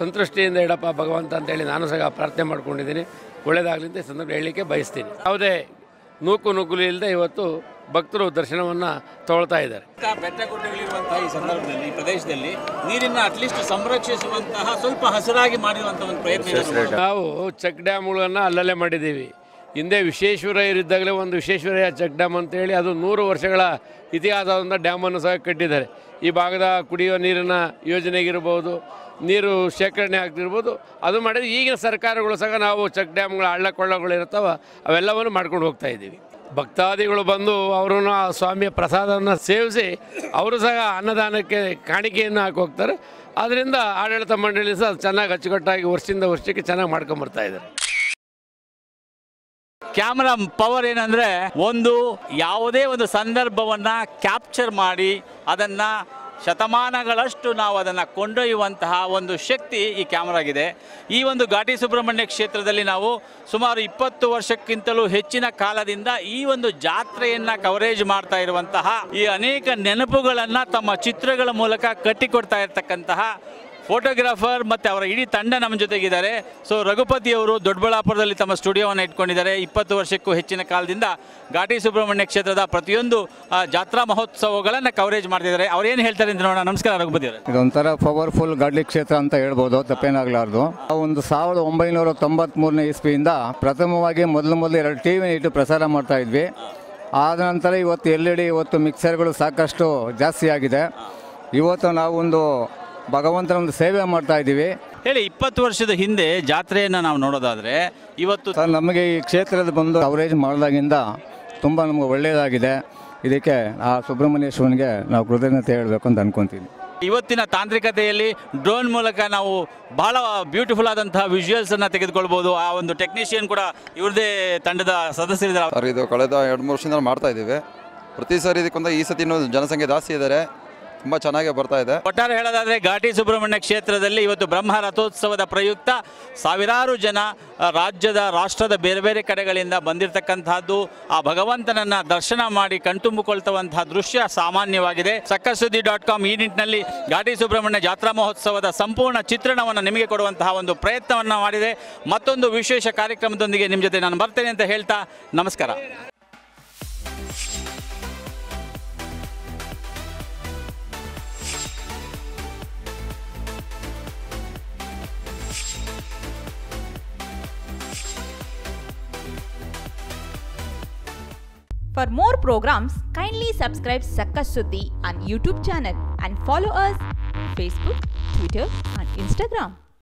ಸಂತೃಷ್ಟಿಯಿಂದ ಇಡಪ್ಪ ಭಗವಂತ ಅಂತೇಳಿ ನಾನು ಸಹ ಪ್ರಾರ್ಥನೆ ಮಾಡ್ಕೊಂಡಿದ್ದೀನಿ. ಒಳ್ಳೆಯದಾಗಲಿ ಅಂತ ಈ ಸಂದರ್ಭ ಹೇಳಲಿಕ್ಕೆ ಬಯಸ್ತೀನಿ. ಯಾವುದೇ ನೂಕು ನುಗ್ಗುಲು ಇಲ್ಲದೆ ಇವತ್ತು ಭಕ್ತರು ದರ್ಶನವನ್ನು ತಗೊಳ್ತಾ ಇದ್ದಾರೆ. ಬೆಟ್ಟ ಗುಡ್ಡಗಳಿರುವಂತಹ ಈ ಸಂದರ್ಭದಲ್ಲಿ ಈ ಪ್ರದೇಶದಲ್ಲಿ ನೀರಿನ ಅಟ್ಲೀಸ್ಟ್ ಸಂರಕ್ಷಿಸುವಂತಹ ಸ್ವಲ್ಪ ಹಸಿರಾಗಿ ಮಾಡಿರುವಂತಹ ಒಂದು ಪ್ರಯತ್ನ ನಾವು ಚೆಕ್ ಡ್ಯಾಮ್ಗಳನ್ನು ಅಲ್ಲಲ್ಲೇ ಮಾಡಿದ್ದೀವಿ. ಹಿಂದೆ ವಿಶ್ವೇಶ್ವರಯ್ಯರಿದ್ದಾಗಲೇ ಒಂದು ವಿಶ್ವೇಶ್ವರಯ್ಯ ಚೆಕ್ ಡ್ಯಾಮ್ ಅಂತೇಳಿ ಅದು ನೂರು ವರ್ಷಗಳ ಇತಿಹಾಸದಿಂದ ಡ್ಯಾಮನ್ನು ಸಹ ಕಟ್ಟಿದ್ದಾರೆ. ಈ ಭಾಗದ ಕುಡಿಯುವ ನೀರಿನ ಯೋಜನೆಗಿರ್ಬೋದು, ನೀರು ಶೇಖರಣೆ ಆಗ್ತಿರ್ಬೋದು, ಅದು ಮಾಡಿದ್ರೆ ಈಗಿನ ಸರ್ಕಾರಗಳು ಸಹ ನಾವು ಚೆಕ್ ಡ್ಯಾಮ್ಗಳು ಹಳ್ಳ ಕೊಳ್ಳಗಳು ಇರ್ತಾವ ಅವೆಲ್ಲವನ್ನು ಮಾಡ್ಕೊಂಡು ಹೋಗ್ತಾ ಇದ್ದೀವಿ. ಭಕ್ತಾದಿಗಳು ಬಂದು ಅವರನ್ನು ಆ ಸ್ವಾಮಿಯ ಪ್ರಸಾದವನ್ನು ಸೇವಿಸಿ ಅವರು ಸಹ ಅನ್ನದಾನಕ್ಕೆ ಕಾಣಿಕೆಯನ್ನು ಹಾಕಿ ಹೋಗ್ತಾರೆ. ಆದ್ದರಿಂದ ಆಡಳಿತ ಮಂಡಳಿ ಸಹ ಚೆನ್ನಾಗಿ ಅಚ್ಚುಕಟ್ಟಾಗಿ ವರ್ಷದಿಂದ ವರ್ಷಕ್ಕೆ ಚೆನ್ನಾಗಿ ಮಾಡ್ಕೊಂಬರ್ತಾ ಇದ್ದಾರೆ. ಕ್ಯಾಮ್ರಾ ಪವರ್ ಏನಂದರೆ ಒಂದು ಯಾವುದೇ ಒಂದು ಸಂದರ್ಭವನ್ನು ಕ್ಯಾಪ್ಚರ್ ಮಾಡಿ ಅದನ್ನ ಶತಮಾನಗಳಷ್ಟು ನಾವು ಅದನ್ನು ಕೊಂಡೊಯ್ಯುವಂತಹ ಒಂದು ಶಕ್ತಿ ಈ ಕ್ಯಾಮ್ರಾಗಿದೆ. ಈ ಒಂದು ಘಾಟಿ ಸುಬ್ರಹ್ಮಣ್ಯ ಕ್ಷೇತ್ರದಲ್ಲಿ ನಾವು ಸುಮಾರು ಇಪ್ಪತ್ತು ವರ್ಷಕ್ಕಿಂತಲೂ ಹೆಚ್ಚಿನ ಕಾಲದಿಂದ ಈ ಒಂದು ಜಾತ್ರೆಯನ್ನು ಕವರೇಜ್ ಮಾಡ್ತಾ ಇರುವಂತಹ ಈ ಅನೇಕ ನೆನಪುಗಳನ್ನು ತಮ್ಮ ಚಿತ್ರಗಳ ಮೂಲಕ ಕಟ್ಟಿಕೊಡ್ತಾ ಇರ್ತಕ್ಕಂತಹ ಫೋಟೋಗ್ರಾಫರ್ ಮತ್ತು ಅವರ ಇಡೀ ತಂಡ ನಮ್ಮ ಜೊತೆಗಿದ್ದಾರೆ. ಸೊ ರಘುಪತಿಯವರು ದೊಡ್ಡಬಳ್ಳಾಪುರದಲ್ಲಿ ತಮ್ಮ ಸ್ಟುಡಿಯೋವನ್ನು ಇಟ್ಕೊಂಡಿದ್ದಾರೆ. ಇಪ್ಪತ್ತು ವರ್ಷಕ್ಕೂ ಹೆಚ್ಚಿನ ಕಾಲದಿಂದ ಘಾಟಿ ಸುಬ್ರಹ್ಮಣ್ಯ ಕ್ಷೇತ್ರದ ಪ್ರತಿಯೊಂದು ಜಾತ್ರಾ ಮಹೋತ್ಸವಗಳನ್ನು ಕವರೇಜ್ ಮಾಡ್ತಿದ್ದಾರೆ. ಏನು ಹೇಳ್ತಾರೆ ಅಂತ ನೋಡೋಣ. ನಮಸ್ಕಾರ ರಘುಪತಿ ಅವರೇ. ಇದೊಂಥರ ಪವರ್ಫುಲ್ ಗಾಡ್ಲಿ ಕ್ಷೇತ್ರ ಅಂತ ಹೇಳ್ಬೋದು. ತಪ್ಪೇನಾಗಲಾರ್ದು. ಒಂದು ಸಾವಿರದ ಒಂಬೈನೂರ ತೊಂಬತ್ತ್ಮೂರನೇ ಇಸ್ವಿಯಿಂದ ಪ್ರಥಮವಾಗಿ ಮೊದಲು ಮೊದಲು ಎರಡು ಟಿ ವಿ ಇಟ್ಟು ಪ್ರಸಾರ ಮಾಡ್ತಾ ಇದ್ವಿ. ಆದ ನಂತರ ಇವತ್ತು ಎಲ್ ಇ ಡಿ, ಇವತ್ತು ಮಿಕ್ಸರ್ಗಳು ಸಾಕಷ್ಟು ಜಾಸ್ತಿ ಆಗಿದೆ. ಇವತ್ತು ನಾವು ಒಂದು ಭಗವಂತನ ಒಂದು ಸೇವೆ ಮಾಡ್ತಾ ಇದ್ದೀವಿ. ಹೇಳಿ ಇಪ್ಪತ್ತು ವರ್ಷದ ಹಿಂದೆ ಜಾತ್ರೆಯನ್ನು ನಾವು ನೋಡೋದಾದರೆ ಇವತ್ತು ಸರ್ ನಮಗೆ ಈ ಕ್ಷೇತ್ರದ ಬಂದು ಕವರೇಜ್ ಮಾಡಿದಾಗಿಂದ ತುಂಬ ನಮಗೆ ಒಳ್ಳೆಯದಾಗಿದೆ. ಇದಕ್ಕೆ ಆ ಸುಬ್ರಹ್ಮಣ್ಯೇಶ್ವರನಿಗೆ ನಾವು ಕೃತಜ್ಞತೆ ಹೇಳಬೇಕು ಅಂತ ಅನ್ಕೊತೀನಿ. ಇವತ್ತಿನ ತಾಂತ್ರಿಕತೆಯಲ್ಲಿ ಡ್ರೋನ್ ಮೂಲಕ ನಾವು ಬಹಳ ಬ್ಯೂಟಿಫುಲ್ ಆದಂತಹ ವಿಜುವಲ್ಸ್ ತೆಗೆದುಕೊಳ್ಬೋದು. ತೆಗೆದುಕೊಳ್ಬಹುದು ಆ ಒಂದು ಟೆಕ್ನಿಷಿಯನ್ ಕೂಡ ಇವ್ರದೇ ತಂಡದ ಸದಸ್ಯರಿದ್ದಾರೆ. ಸರ್ ಇದು ಕಳೆದ ಎರಡು ಮೂರು ವರ್ಷದಿಂದ ಮಾಡ್ತಾ ಇದ್ದೀವಿ. ಪ್ರತಿ ಸಾರಿ ಇದಕ್ಕೊಂದು ಈ ಸತಿ ಜನಸಂಖ್ಯೆ ಜಾಸ್ತಿ ಇದ್ದಾರೆ. ತುಂಬ ಚೆನ್ನಾಗಿ ಬರ್ತಾ ಇದೆ. ಒಟ್ಟಾರೆ ಹೇಳೋದಾದ್ರೆ ಘಾಟಿ ಸುಬ್ರಹ್ಮಣ್ಯ ಕ್ಷೇತ್ರದಲ್ಲಿ ಇವತ್ತು ಬ್ರಹ್ಮ ರಥೋತ್ಸವದ ಪ್ರಯುಕ್ತ ಸಾವಿರಾರು ಜನ ರಾಜ್ಯದ, ರಾಷ್ಟ್ರದ ಬೇರೆ ಬೇರೆ ಕಡೆಗಳಿಂದ ಬಂದಿರತಕ್ಕಂತಹದ್ದು, ಆ ಭಗವಂತನನ್ನ ದರ್ಶನ ಮಾಡಿ ಕಣ್ತುಂಬಿಕೊಳ್ತವಂತಹ ದೃಶ್ಯ ಸಾಮಾನ್ಯವಾಗಿದೆ. ಸಕ್ಕಸುದ್ದಿ ಡಾಟ್ ಕಾಮ್ ಈ ನಿಟ್ಟಿನಲ್ಲಿ ಘಾಟಿ ಸುಬ್ರಹ್ಮಣ್ಯ ಜಾತ್ರಾ ಮಹೋತ್ಸವದ ಸಂಪೂರ್ಣ ಚಿತ್ರಣವನ್ನು ನಿಮಗೆ ಕೊಡುವಂತಹ ಒಂದು ಪ್ರಯತ್ನವನ್ನು ಮಾಡಿದೆ. ಮತ್ತೊಂದು ವಿಶೇಷ ಕಾರ್ಯಕ್ರಮದೊಂದಿಗೆ ನಿಮ್ಮ ಜೊತೆ ನಾನು ಬರ್ತೇನೆ ಅಂತ ಹೇಳ್ತಾ ನಮಸ್ಕಾರ. For more programs, kindly subscribe Sakkas Suddhi on YouTube channel and follow us on Facebook, Twitter and Instagram.